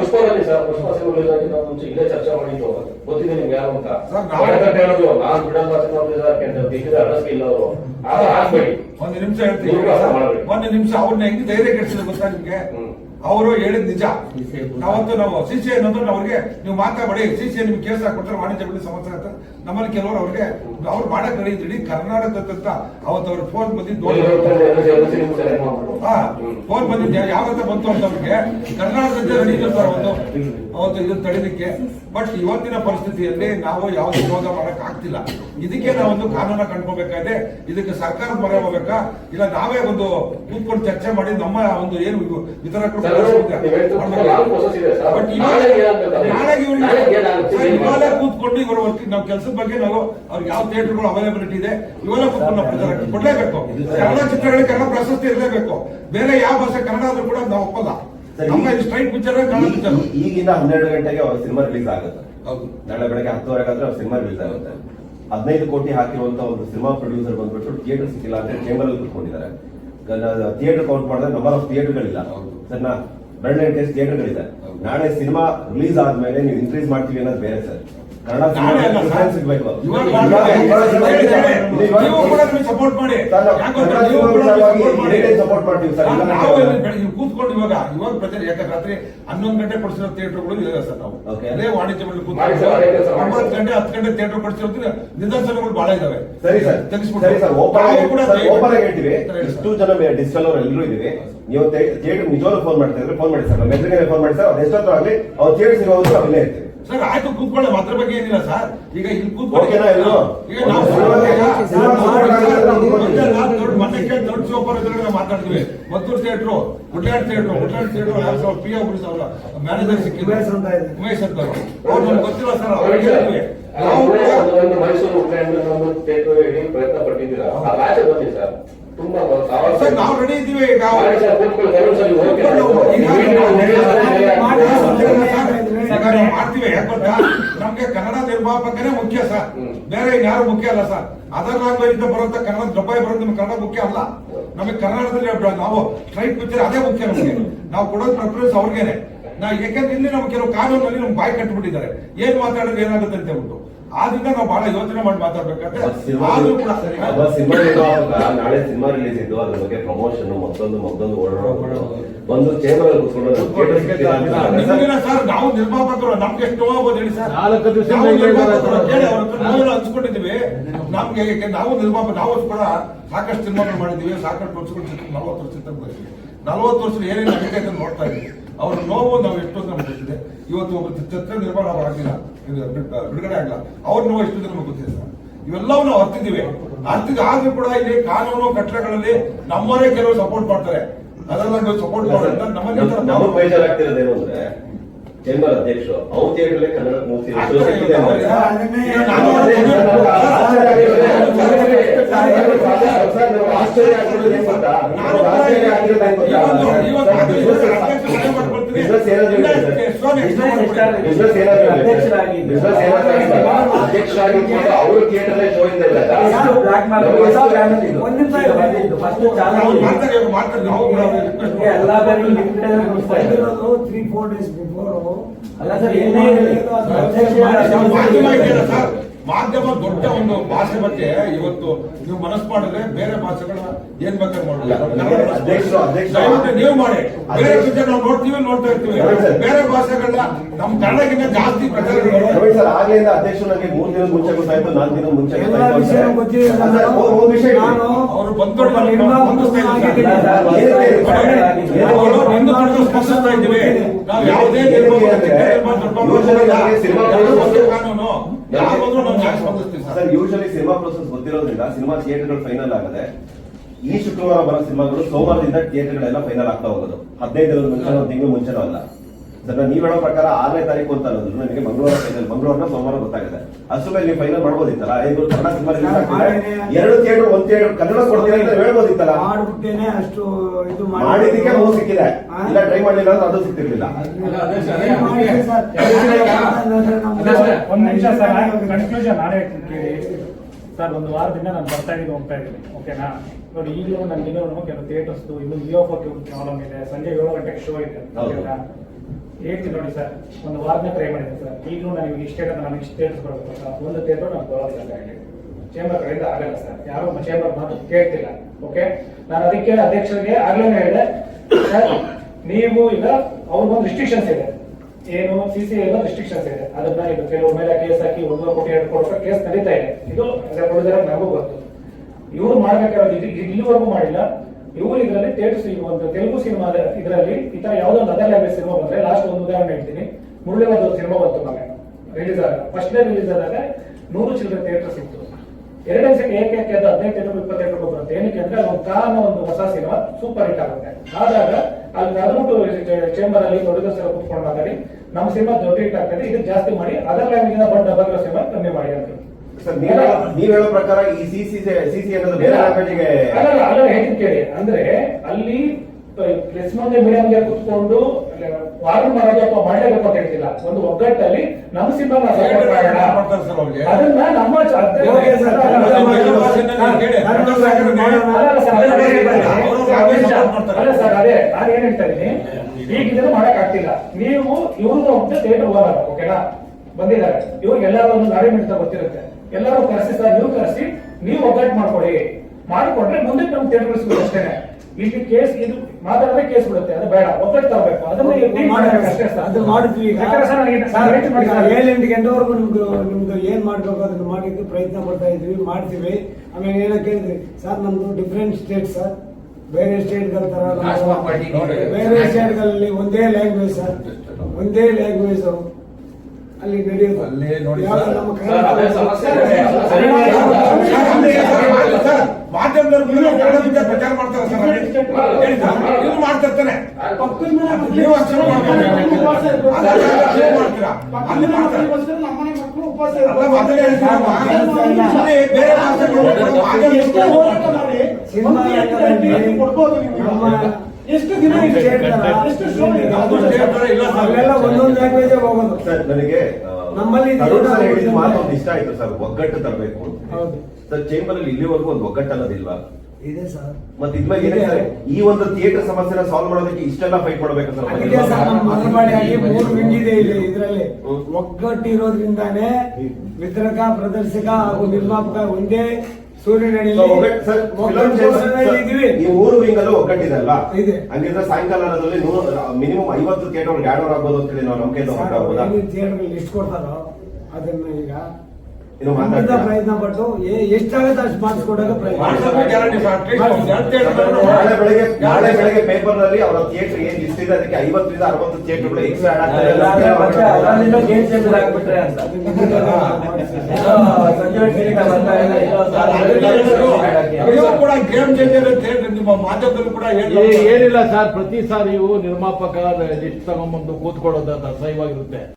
ಪುಷ್ಪದಲ್ಲಿ ಸರ್ ಪುಷ್ಪ ಸಿನಿಮಾ ರಿಲೀಸ್ ಆಗಿ ನಾವು ಮುಂಚೆ ಇಲ್ಲೇ ಚರ್ಚೆ ಮಾಡಿದ್ದು. ಗೊತ್ತಿದೆ ನಿಮ್ಗೆ ಯಾರು ಅಂತ. ಹೇಳೋದು ನಾನು ಬಿಡಲ್ಲ ಸಿನಿಮಾ ರಿಲೀಸ್ ಆಗಿ ಅಂತ ಟಿಕೆಟ್ ಅಡ್ರೆಸ್ ಇಲ್ಲ ಅವರು. ಆದ್ರೆ ಒಂದು ನಿಮಿಷ ಹೇಳ್ತೀನಿ ಒಂದು ನಿಮಿಷ ಅವ್ರನ್ನ ಹೆಂಗ್ ಧೈರ್ಯ ಕೆಡಿಸಿದ್ರೆ ಗೊತ್ತಾ ನಿಮ್ಗೆ. ಅವರು ಹೇಳಿದ್ ನಿಜ. ನಾವಂತೂ ನಾವು ಸಿ ಸಿ ಅನ್ನೋದು ಅವ್ರಿಗೆ ನೀವು ಮಾತಾಡಿ ಸಿ ಸಿ ನಿಮ್ಗೆ ಕೇಸ್ ಹಾಕೊಡ್ತಾರೆ ವಾಣಿಜ್ಯ ಬೆಳೆ ಸಮಸ್ಯೆ ಅಂತ ನಮ್ಮಲ್ಲಿ ಕೆಲವರು ಅವ್ರಿಗೆ ಅವ್ರು ಮಾಡಕ್ ನಡೆಯುತ್ತೆ ಇಡೀ ಕರ್ನಾಟಕದಂತ ಅವತ್ತು ಅವ್ರ ಫೋನ್ ಬಂದಿದ್ದು ಹಾ ಫೋನ್ ಬಂದಿದ್ದ ಯಾವತ್ತ ಬಂತು ಅಂತ ಅವ್ರಿಗೆ ಕರ್ನಾಟಕದ ನಡೀತು ಸರ್ ಒಂದು ಅವತ್ತು ಇದನ್ನ ತಡೀಲಿಕ್ಕೆ. ಬಟ್ ಇವತ್ತಿನ ಪರಿಸ್ಥಿತಿಯಲ್ಲಿ ನಾವು ಯಾವ್ದು ವಿರೋಧ ಮಾಡಕ್ ಆಗ್ತಿಲ್ಲ. ಇದಕ್ಕೆ ನಾವೊಂದು ಕಾನೂನ ಕಂಡ್ಕೋಬೇಕಾಗಿದೆ ಇದಕ್ಕೆ ಸರ್ಕಾರ ಮೊರೆ ಹೋಗ್ಬೇಕಾ? ಇಲ್ಲ ನಾವೇ ಒಂದು ಕೂತ್ಕೊಂಡು ಚರ್ಚೆ ಮಾಡಿ ನಮ್ಮ ಒಂದು ಏನು ವಿತರಕ ವಿತರಕರು ಕೂತ್ಕೊಂಡು ಇವರು ವರ್ಕ್ ನಾವು ಕೆಲಸದ ಬಗ್ಗೆ ನಾವು ಅವ್ರಿಗೆ ಯಾವ ಥಿಯೇಟರ್ಗಳು ಅವೈಲೇಬಿಲಿಟಿ ಇದೆ ಇವೆಲ್ಲ ಕೂತ್ಕೊಂಡು ಪ್ರಚಾರ ಕೊಡ್ಲೇಬೇಕು. ಕನ್ನಡ ಚಿತ್ರಗಳಿಗೆ ಕನ್ನಡ ಪ್ರಶಸ್ತಿ ಇರಲೇಬೇಕು. ಬೇರೆ ಯಾವ ಭಾಷೆ ಕನ್ನಡ ಆದ್ರೂ ಕೂಡ ನಾವು ಒಪ್ಪಲ್ಲ. ನಮ್ಮ ಸ್ಟ್ರೈಟ್ ಪಿಕ್ಚರ್ ಕನ್ನಡ ಈ- ಪಿಕ್ಚರ್ ಈ- ಈಗಿಂದ ಹನ್ನೆರಡು ಗಂಟೆಗೆ ಅವ್ರ ಸಿನಿಮಾ ರಿಲೀಸ್ ಆಗುತ್ತೆ. ಹೌದು. ನಾಳೆ ಬೆಳಗ್ಗೆ ಹತ್ತುವರೆಗೆ ಆದ್ರೆ ಅವ್ರ ಸಿನಿಮಾ ರಿಲೀಸ್ ಆಗುತ್ತೆ. ಹದಿನೈದು ಕೋಟಿ ಹಾಕಿರುವಂತ ಒಂದು ಸಿನಿಮಾ ಪ್ರೊಡ್ಯೂಸರ್ ಬಂದ್ಬಿಟ್ಟು ಥಿಯೇಟರ್ ಸಿಕ್ಕಿಲ್ಲ ಅಂತ ಚೇಂಬರ್ ಅಲ್ಲಿ ಕೂತ್ಕೊಂಡಿದ್ದಾರೆ. ಥಿಯೇಟರ್ ಕೌಂಟ್ ಮಾಡಿದ್ರೆ ನಂಬರ್ ಆಫ್ ಥಿಯೇಟರ್ಗಳಿಲ್ಲ ಹೌದು. ಸರ್ನಾ ಬ್ಲಡ್ ಲೈನ್ ಟೆಸ್ಟ್ ಥಿಯೇಟರ್ಗಳಿದೆ. ನಾಳೆ ಸಿನಿಮಾ ರಿಲೀಸ್ ಆದ್ಮೇಲೆ ನೀವು ಇನ್ಕ್ರೀಸ್ ಮಾಡ್ತೀವಿ ಅನ್ನೋದು ಬೇರೆ ಸರ್ ಸಪೋರ್ಟ್ ಮಾಡಿ. ಸಪೋರ್ಟ್ ಮಾಡ್ತೀವಿ ಸರ್, ಕೂತ್ಕೊಂಡು ಇವಾಗ ಇವಾಗ ಪ್ರಚಾರ ಯಾಕಂದ್ರೆ ರಾತ್ರಿ ಹನ್ನೊಂದು ಗಂಟೆ ಕೊಡಿಸಿರೋ ಥಿಯೇಟರ್ಗಳು ಇದೆ ಸರ್ ನಾವು. ಅದೇ ವಾಣಿಜ್ಯ ಮಂಡಳಿ ಅದೇ ಒಂಬತ್ತು ಗಂಟೆ ಹತ್ತು ಗಂಟೆ ಥಿಯೇಟರ್ ಕೊಡಿಸಿರೋದ್ರೆ ನಿದರ್ಶನಗಳು ಬಹಳ ಇದಾವೆ. ಸರಿ ಸರ್. ತೆಗಿಸ್ಬಿಟ್ಟು. ಸರಿ ಸರ್ ಓಪನ್ ಆಗಿ ಹೇಳ್ತೀವಿ. ಇಷ್ಟು ಜನ ಡಿಜಿಟಲ್ ಅವರು ಎಲ್ಲರೂ ಇದೀವಿ ನೀವು ಥಿಯೇಟರ್ ನಿಜವಾಗ್ಲೂ ಫೋನ್ ಮಾಡ್ತಾ ಇದ್ರೆ ಫೋನ್ ಮಾಡಿ ಸರ್. ನಮ್ಮ ಎದುರಿಗೆ ಫೋನ್ ಮಾಡಿ ಸರ್. ಅದೆಷ್ಟೊತ್ತು ಆಗಲಿ ಅವ್ರು ಥಿಯೇಟರ್ ಸಿಗೋದು ನಾವು ಇಲ್ಲೇ ಇರ್ತೀವಿ. ಸರ್ ಆಯ್ತು ಕೂತ್ಕೊಳ್ಳಿ ಅದ್ರ ಬಗ್ಗೆ ಏನಿಲ್ಲ ಸರ್. ಈಗ ಇಲ್ಲಿ. ದೊಡ್ಡ ಸೋಪರ್ ಸೂಪರ್ ಮಾತಾಡ್ತೀವಿ. ಮತ್ತೂರ್ ಥಿಯೇಟ್ರು ಹುಟ್ಟಾಡ್ ಥಿಯೇಟ್ರು ಹುಟ್ಟಾಡ್ ಥಿಯೇಟ್ರು ಯಾರು ಸಾವಿರ ಪಿ ಒಬ್ರು ಸಾವಿರ ಮ್ಯಾನೇಜರ್ ಸಿಕ್ಕಿದ್ರು. ಉಮೇಶ್ ಅಂತ ಅವ್ರು. ನಮ್ಗೆ ಗೊತ್ತಿಲ್ಲ ಸರ್ ಅವ್ರಿಗೆ ಒಂದು ಮೈಸೂರು ಇಡೀ ಪ್ರಯತ್ನ ಪಟ್ಟಿದ್ದೀರಾ? ಬಂದಿದೆ ಸರ್. ತುಂಬಾ ಸರ್ ನಾವು ರೆಡಿ ಇದ್ದೀವಿ ಈಗ ನೀವು ಮಾಡ್ತೀವಿ ಗೊತ್ತಾ? ನಮ್ಗೆ ಕನ್ನಡ ನಿರ್ಮಾಪಕನೇ ಮುಖ್ಯ ಸರ್. ಬೇರೆ ಯಾರು ಮುಖ್ಯ ಅಲ್ಲ ಸರ್. ಅದರ್ ಲ್ಯಾಂಗ್ವೇಜ್ ಇಂದ ಬರುವಂತ ಕನ್ನಡ ದುಬೈ ಬರೋದು ನಿಮ್ಗೆ ಕನ್ನಡ ಮುಖ್ಯ ಅಲ್ಲ. ನಮಗೆ ಕನ್ನಡದಲ್ಲಿ ನಾವು ಸ್ಟ್ರೈಟ್ ಪಿಕ್ಚರ್ ಅದೇ ಮುಖ್ಯ ನಮಗೆ. ನಾವು ಕೊಡೋದು ಪ್ರಿಫರೆನ್ಸ್ ಅವ್ರಿಗೇನೆ. ನಾ ಯಾಕಂದ್ರೆ ಇಲ್ಲಿ ನಮ್ಗೆ ಕೆಲವು ಕಾನೂನಲ್ಲಿ ನಮ್ಗೆ ಬಾಯಿ ಕಟ್ಟಿಬಿಟ್ಟಿದ್ದಾರೆ ಏನ್ ಮಾತಾಡೋದು ಏನಾಗುತ್ತೆ ಅಂತ ಹೇಳ್ಬಿಟ್ಟು. ಆದ್ರಿಂದ ನಾವು ಬಹಳ ಯೋಚನೆ ಮಾಡಿ ಮಾತಾಡ್ಬೇಕಾದ್ರೆ ನಾಳೆ ಸಿನಿಮಾ ರಿಲೀಸ್ ಇದ್ದು ಅದ್ರ ಬಗ್ಗೆ ಪ್ರಮೋಷನ್ ಮತ್ತೊಂದು ಮತ್ತೊಂದು ಓಡಾಡೋದು ಒಂದು ಚೇಂಬರ್ ಸರ್, ನಾವು ನಿರ್ಮಾಪಕರು ನಮ್ಗೆ ಎಷ್ಟು ನೋವು ಹೇಳಿ ಸರ್. ಕೇಳಿ ಅವ್ರ ಹತ್ರ ಹಂಚ್ಕೊಂಡಿದೀವಿ ನಮ್ಗೆ ನಾವು ನಿರ್ಮಾಪ ನಾವು ಕೂಡ ಸಾಕಷ್ಟು ಸಿನಿಮಾಗಳು ಮಾಡಿದೀವಿ ಸಾಕಷ್ಟು ವರ್ಷಗಳು ನಲ್ವತ್ತು ವರ್ಷ ನಲ್ವತ್ತು ವರ್ಷ ಏನೇನು ನಡೀತಾ ಅಂತ ನೋಡ್ತಾ ಇದ್ವಿ ಅವ್ರ ನೋವು ನಾವು ಎಷ್ಟೊಂದು ನಮ್ಗೆ ಗೊತ್ತಿದೆ. ಇವತ್ತು ಒಬ್ಬ ಚಿತ್ರ ನಿರ್ಮಾಣ ಆಗಿಲ್ಲ ಬಿಡುಗಡೆ ಆಗಿಲ್ಲ ಅವ್ರ ನೋವು ಎಷ್ಟು ನಮ್ಗೆ ಗೊತ್ತಿದೆ ಸರ್. ಇವೆಲ್ಲವೂ ನಾವು ಅರ್ತಿದ್ದೀವಿ. ಹತ್ತಿದ್ದು ಆದ್ರೂ ಕೂಡ ಇಲ್ಲಿ ಕಾನೂನು ಕಟ್ಟಡಗಳಲ್ಲಿ ನಮ್ಮವರೇ ಕೆಲವರು ಸಪೋರ್ಟ್ ಮಾಡ್ತಾರೆ. ಅದರಲ್ಲಿ ಸಪೋರ್ಟ್ ಮಾಡೋದ್ರಿಂದ ನಮ್ಮಲ್ಲಿ ಚೇಂಬರ್ ಅಧ್ಯಕ್ಷರು. ಅವ್ರ ಥಿಯೇಟರ್ ಕನ್ನಡ ಮೂರ್ತಿ ಆಶ್ಚರ್ಯ ಆಗಿರೋದು ಗೊತ್ತಾ? ಆಶ್ಚರ್ಯ ಆಗಿರೋದು ಗೊತ್ತಾ? ಬಿಸ್ನೆಸ್ ಏನಾದ್ರು ಇದೆ ಸರ್. ಬಿಸ್ನೆಸ್ ಏನಾದ್ರು ಇದೆ. ಅಧ್ಯಕ್ಷರಾಗಿ. ಬಿಸ್ನೆಸ್ ಏನಾದ್ರು ಇದೆ. ಅಧ್ಯಕ್ಷರಾಗಿ ಕೂಡ ಅವರು ಥಿಯೇಟರ್ ಶೋ ಇಂದ ಇಲ್ಲ. ಯಾರು black market ನಮ್ಗೆ ಹೊಸ ಎಷ್ಟು brand ಇದು. ಒಂದು ನಿಮಿಷ ಇದು ಬಂದಿದ್ದು. First ಚಾಲು ನಿಮ್ಗೆ ಎಲ್ಲ ಬೇರೆ limited ಆಗಿ ಕೊಡ್ತಾ ಇದ್ದಾರೆ. ತ್ರೀ ಫೋರ್ ಡೇಸ್ ಬಿಫೋರ್ ಅಲ್ಲ ಸರ್ ಏನೇ ಇರಲಿ ಮಾಧ್ಯಮ ದೊಡ್ಡ ಒಂದು ಭಾಷೆ ಬಗ್ಗೆ ಇವತ್ತು ನೀವು ಮನಸ್ಸು ಮಾಡಿದ್ರೆ ಬೇರೆ ಭಾಷೆಗಳ ಏನ್ ಬಗ್ಗೆ ಮಾಡಲ್ಲ ನೀವು ಮಾಡಿ. ಬೇರೆ ಪಿಕ್ಚರ್ ನಾವು ನೋಡ್ತೀವಿ ನೋಡ್ತಾ ಇರ್ತೀವಿ. ಬೇರೆ ಭಾಷೆಗಳ ನಮ್ ಕನ್ನಡಕ್ಕಿಂತ ಜಾಸ್ತಿ ಪ್ರಚಾರಗಳು. ರಮೇಶ್ ಸರ್ ಆಗ್ಲಿಂದ ಅಧ್ಯಕ್ಷರು ನನಗೆ ಮೂರು ದಿನ ಮುಂಚೆ ಗೊತ್ತಾಯ್ತು ನಾಲ್ಕು ದಿನ ಮುಂಚೆ. ವಿಷಯ ವಿಷಯ ಅವರು ಬಂದು. ಸ್ಪರ್ಶಿಸ್ತಾ ಇದ್ದೀವಿ. ನಾವು ಯಾವುದೇ ಸರ್. ಯೂಶಲಿ ಸಿನಿಮಾ ಪ್ರೊಸೆಸ್ ಗೊತ್ತಿರೋದ್ರಿಂದ ಸಿನಿಮಾ ಥಿಯೇಟರ್ಗಳು ಫೈನಲ್ ಆಗದೆ ಈ ಶುಕ್ರವಾರ ಬರೋ ಸಿನಿಮಾಗಳು ಸೋಮವಾರದಿಂದ ಥಿಯೇಟರ್ಗಳೆಲ್ಲ ಫೈನಲ್ ಆಗ್ತಾ ಹೋಗೋದು. ಹದಿನೈದು ದಿನ ಮುಂಚೆ ಒಂದು ತಿಂಗಳು ಮುಂಚೆನೂ ಅಲ್ಲ. ಸರ್ ನೀವು ಹೇಳೋ ಪ್ರಕಾರ ಆರನೇ ತಾರೀಕು ಅಂತ ಅನ್ನೋದು ನನಗೆ ಮಂಗಳವಾರ ಫೈನಲ್ ಮಂಗಳವಾರ ಸೋಮವಾರ ಗೊತ್ತಾಗಿದೆ ಅಷ್ಟು ಮೇಲೆ ನೀವು ಫೈನಲ್ ಮಾಡ್ಬೋದಿತ್ತಲ್ಲ? ಐದು ಕನ್ನಡ ಸಿನಿಮಾ ರಿಲೀಸ್ ಆಗ್ತಿದೆ. ಎರಡು ಥಿಯೇಟರ್ ಒಂದ್ ಥಿಯೇಟರ್ ಕನ್ನಡ ಕೊಡ್ತೀರಾ ಅಂತ ಹೇಳ್ಬೋದಿತ್ತಲ್ಲ? ಮಾಡ್ಬಿಟ್ಟೇನೆ ಅಷ್ಟು ಇದು ಮಾಡಿ- ಮಾಡಿದಕ್ಕೆ ಮೂರು ಸಿಕ್ಕಿದೆ ಇಲ್ಲ ಟ್ರೈ ಮಾಡಲಿಲ್ಲ ಅಂದ್ರೆ ಅದು ಸಿಕ್ತಿರ್ಲಿಲ್ಲ. ಒಂದು ನಿಮಿಷ ಸರ್ ಕನ್ಕ್ಲೂಷನ್ ನಾನೇ ಹೇಳ್ತೀನಿ ಕೇಳಿ. ಸರ್ ಒಂದು ವಾರದಿಂದ ನಾನು ಬರ್ತಾ ಇದ್ದೀನಿ ಹೋಗ್ತಾ ಇದ್ದೀನಿ ಓಕೆನಾ ನೋಡಿ ಈಗಲೂ ನನ್ಗೆ ಇನ್ನೂ ಕೆಲವು ಥಿಯೇಟರ್ಸ್ ಇನ್ನು ಜಿಯೋ ಫೋರ್ ಪ್ರಾಬ್ಲಮ್ ಇದೆ. ಸಂಜೆ ಏಳು ಗಂಟೆಗೆ ಶೋ ಇದೆ. ಓಕೆನಾ ಹೇಳ್ತೀನಿ ನೋಡಿ ಸರ್, ಒಂದು ವಾರದಿಂದ ಟ್ರೈ ಮಾಡಿದ್ರು ಸರ್. ಈಗಲೂ ನನಗೆ ಇಷ್ಟೇ ನಾನು ಇಷ್ಟು ಥಿಯೇಟರ್ಸ್ ಬರಬೇಕು ಸರ್ ಒಂದು ಥಿಯೇಟರ್ ನಾನು ಬರೋದಿಲ್ಲ ಹೇಳಿ. ಚೇಂಬರ್ ಕಡೆಯಿಂದ ಆಗಲ್ಲ ಸರ್. ಯಾರು ಚೇಂಬರ್ ಮಾತು ಕೇಳ್ತಿಲ್ಲ. ಓಕೆ ನಾನು ಅದಕ್ಕೆ ಅಧ್ಯಕ್ಷರಿಗೆ ಆಗ್ಲೇ ಹೇಳಿದೆ, ಸರ್, ನೀವು ಈಗ ಅವ್ರಿಗೊಂದು ರಿಸ್ಟ್ರಿಕ್ಷನ್ಸ್ ಇದೆ. ಏನು ಸಿ ಸಿ ಎಲ್ಲ ರಿಸ್ಟ್ರಿಕ್ಷನ್ಸ್ ಇದೆ. ಅದನ್ನ ಈಗ ಕೆಲವು ಮೇಲೆ ಕೇಸ್ ಹಾಕಿ ಒಂದು ಕೋಟಿ ಎರಡು ಕೋಟಿ ಕೇಸ್ ನಡೀತಾ ಇದೆ. ಇದು ನಮಗೂ ಗೊತ್ತು. ಇವ್ರು ಮಾಡ್ಬೇಕಾದ್ರೆ ಇಲ್ಲಿವರೆಗೂ ಮಾಡಿಲ್ಲ. ಇವ್ರು ಇದರಲ್ಲಿ ಥಿಯೇಟರ್ಸ್ ಒಂದು ತೆಲುಗು ಸಿನಿಮಾ ಇದರಲ್ಲಿ ಈ ತರ ಯಾವ್ದೋ ಒಂದು ಅದರ್ ಲ್ಯಾಂಗ್ವೇಜ್ ಸಿನಿಮಾ ಬಂದ್ರೆ ಲಾಸ್ಟ್ ಒಂದು ಉದಾಹರಣೆ ಹೇಳ್ತೀನಿ. ಮುರುಳಿವಾದ ಸಿನಿಮಾ ಬಂತು ನಮಗೆ ರಿಲೀಸ್ ಆಗ ಫಸ್ಟ್ ಡೇ ರಿಲೀಸ್ ಆದಾಗ ನೂರು ಚಿಲ್ಲರೆ ಥಿಯೇಟರ್ ಇತ್ತು ಎರಡನೇ ಸೆಕೆ ಏಕೆ ಯಾಕೆ ಅದು ಹದಿನೈದು ಥಿಯೇಟರ್ ಇಪ್ಪತ್ತೆಂಟು ರೂಪಾಯಿ ಬರುತ್ತೆ. ಏನಕ್ಕೆ ಅಂದ್ರೆ ಒಂದು ಕಾರಣ, ಒಂದು ಹೊಸ ಸಿನಿಮಾ ಸೂಪರ್ ಹಿಟ್ ಆಗುತ್ತೆ. ಆದಾಗ ಅಲ್ಲಿ ಕರೆದ್ಬಿಟ್ಟು ಚೇಂಬರ್ ಅಲ್ಲಿ ದೊಡ್ಡ ಸರ್ ಕುತ್ಕೊಂಡು ಮಾತಾಡಿ, ನಮ್ಮ ಸಿನಿಮಾ ದೊಡ್ಡ ಹಿಟ್ ಆಗ್ತದೆ ಇದು ಜಾಸ್ತಿ ಮಾಡಿ, ಅದರ್ ಲ್ಯಾಂಗ್ವೇಜ್ ಬಂದ ಡಬ್ಬಲ್ ಸಿನಿಮಾ ಕಮ್ಮಿ ಮಾಡಿ ಅಂತ ನೀವ್ ಹೇಳೋ- ಪ್ರಕಾರ ಈ ಸಿ ಸಿ ಸಿ ಸಿ ಅನ್ನೋದು ಬೇರೆ ಲ್ಯಾಂಗ್ವೇಜ್ಗೆ ಅಲ್ಲ ಅಲ್ಲ ಹೇಳ್ತೀನಿ ಕೇಳಿ ಅಂದ್ರೆ ಅಲ್ಲಿ ಪ್ರೆಸ್ ಮುಂದೆ ಮೀಡಿಯಂಗೆ ಕುತ್ಕೊಂಡು ವಾರ್ನ್ ಮಾಡೋದು ಅಥವಾ ಮಾಡಲೇಬೇಕು ಅಂತ ಹೇಳ್ತಿಲ್ಲ ಒಂದು ಒಗ್ಗಟ್ಟಲ್ಲಿ ನಮ್ಮ ಸಿನಿಮಾ ಸಪೋರ್ಟ್ ಮಾಡೋಣ ಮಾಡ್ತಾರೆ ಅದನ್ನ ನಮ್ಮ ಅಲ್ಲ, ಅದನ್ನ ಸರ್, ಅದೇ ನಾನು ಏನ್ ಹೇಳ್ತಾ ಇದ್ದೀನಿ ಈಗ ಇದನ್ನು ಮಾಡಕ್ ಆಗ್ತಿಲ್ಲ ನೀವು ಇವ್ರದ್ದು ಒಬ್ಬ ಥಿಯೇಟರ್ ಹೋಗಲ್ಲ ಓಕೆನಾ ಬಂದಿದ್ದಾರೆ ಇವ್ರಿಗೆ ಎಲ್ಲಾರು ಒಂದು ಅರೇಂಜ್ಮೆಂಟ್ ಗೊತ್ತಿರುತ್ತೆ ಎಲ್ಲರೂ ಕರೆಸಿ ಸರ್ ನೀವು ಕರೆಸಿ ನೀವು ಒಗ್ಗಟ್ಟು ಮಾಡ್ಕೊಡಿ. ಮಾಡಿಕೊಟ್ರೆ ಮುಂದೆ ನಮ್ಗೆ ಥಿಯೇಟರ್ ಅಷ್ಟೇ ಅಷ್ಟೇನೆ. ಇಲ್ಲಿ ಕೇಸ್ ಇದು ಮಾತಾಡಿದ್ರೆ ಕೇಸ್ ಬಿಡುತ್ತೆ ಅದು ಬೇಡ ಒಗ್ಗಟ್ಟು ತರಬೇಕು. ಅದನ್ನ ನೀವು ಮಾಡ್ಬೇಕು ಅಷ್ಟೇ ಸರ್ ಅದು ಮಾಡಿದ್ವಿ ಯಾಕಂದ್ರೆ ಸರ್ ನನಗೆ ಸರ್. ಏಳು ಎಂಟು ಗಂಟೆವರೆಗೂ ನಿಮ್ದು ನಿಮ್ದು ಏನ್ ಮಾಡ್ಬೇಕು ಅದನ್ನ ಮಾಡಿದ್ದು ಪ್ರಯತ್ನ ಪಡ್ತಾ ಇದ್ವಿ ಮಾಡ್ತೀವಿ. ಆಮೇಲೆ ಏನಕ್ಕೆ ಸರ್ ನಮ್ದು ಡಿಫ್ರೆಂಟ್ ಸ್ಟೇಟ್ ಸರ್ ಬೇರೆ ಸ್ಟೇಟ್ಗಳ ತರ ಬೇರೆ ಸ್ಟೇಟ್ಗಳಲ್ಲಿ ಒಂದೇ ಲ್ಯಾಂಗ್ವೇಜ್ ಸರ್ ಒಂದೇ ಲ್ಯಾಂಗ್ವೇಜ್ ಅಲ್ಲಿ ನಡೆಯೋದು ಅಲ್ಲೇ ನೋಡಿ ಇದೆ. ಮಾಧ್ಯಮದವ್ರು ಕನ್ನಡ ಬಗ್ಗೆ ಪ್ರಚಾರ ಮಾಡ್ತಾರೆ ಸರ್. ಹೇಳಿ ನೀವು ಮಾಡ್ತಿರ್ತಾನೆ ನೀವು ಅಷ್ಟೇ ಮಾಡ್ತೀರಾ ಅಲ್ಲಿ ಮಾಡ್ತಾರೆ ಬೇರೆ ಭಾಷೆಗಳು ನೀವು ಎಷ್ಟು ದಿನ ಎಷ್ಟು show ಇದೆ? ಯಾವ್ದು ಸ್ಟೇಟ್ ಇಲ್ಲ ಸರ್. ಅಲ್ಲೆಲ್ಲ ಒಂದೊಂದು ಹೋಗೋದು. ಸರ್ ನನಗೆ ಆ, ನಮ್ಮಲ್ಲಿ ಇದು ತರುಣ್ ಸರ್ ಹೇಳಿದ ಮಾತು ಒಂದು ಇಷ್ಟ ಆಯ್ತು ಸರ್ ಒಗ್ಗಟ್ಟು ತರಬೇಕು. ಹೌದು. ಸರ್ ಚೇಂಬರ್ ಅಲ್ಲಿ ಇಲ್ಲಿವರೆಗೂ ಒಂದು ಒಗ್ಗಟ್ಟು ಅನ್ನೋದಿಲ್ವಾ ಇದೆ ಸರ್. ಮತ್ತೆ ಇದ್ಮೇಲೆ ಏನೇ ಸರ್ ಈ ಒಂದು ಥಿಯೇಟರ್ ಸಮಸ್ಯೆನ ಸಾಲ್ವ್ ಮಾಡೋದಕ್ಕೆ ಇಷ್ಟೆಲ್ಲ ಫೈಟ್ ಮಾಡ್ಬೇಕು ಸರ್ ಅದಕ್ಕೆ ಸರ್ ನಮ್ಮ ಮನಬಾಡಿಯಾಗಿ ಮೂರು ವಿಂಗ್ ಇದೆ ಇಲ್ಲಿ ಇದರಲ್ಲಿ. ಹ್ಮ್. ಒಗ್ಗಟ್ಟು ಇರೋದ್ರಿಂದಾನೇ ವಿತರಕ ಪ್ರದರ್ಶಕ ಹಾಗೂ ನಿರ್ಮಾಪಕ ಒಂದೇ ಈ ಮೂರು ವಿಂಗ್ ಅಲ್ಲೂ ಒಗ್ಗಟ್ಟಿದೆ ಇದೆ. ಹಂಗಿದ್ರೆ ಸಾಯಂಕಾಲ ಅನ್ನೋದ್ರಲ್ಲಿ ಮಿನಿಮಮ್ ಐವತ್ತು ಥಿಯೇಟರ್ ಎರಡು ಆಗ್ಬೋದು ಅಂತ ಹೇಳಿ ನಾವು ನಂಬಿಕೆ ತಗೊಂಡಾಗ್ಬೋದಾ ಥಿಯೇಟರ್ ಎಷ್ಟು ಕೊಡ್ತಾರೋ ಅದನ್ನ ಈಗ? ಪ್ರಯತ್ನ ಪಟ್ಟು ಎಷ್ಟಾಗುತ್ತೆ ಅಷ್ಟು ಮಾಡಿಸ್ಕೊಡೋಕೆ ನಾಳೆ ಬೆಳಗ್ಗೆ ನಾಳೆ ಬೆಳಗ್ಗೆ ಪೇಪರ್ನಲ್ಲಿ ಅವರ ಥಿಯೇಟರ್ ಏನ್ ಲಿಸ್ಟ್ ಇದೆ ಅದಕ್ಕೆ ಐವತ್ತರಿಂದ ಅರವತ್ತು ಥಿಯೇಟರ್ಗಳು ಎಕ್ಸ್ಟ್ರಾ ಆಡ್ ಅಂತ ಏ- ಏನಿಲ್ಲ ಸರ್ ಪ್ರತಿ ಸಾರಿಯೂ ನಿರ್ಮಾಪಕ ಲಿಸ್ಟ್ ತಗೊಂಡ್ಬಂದು ಕೂತ್ಕೊಳ್ಳೋದು ಅದು ಅಸಹ್ಯವಾಗಿರುತ್ತೆ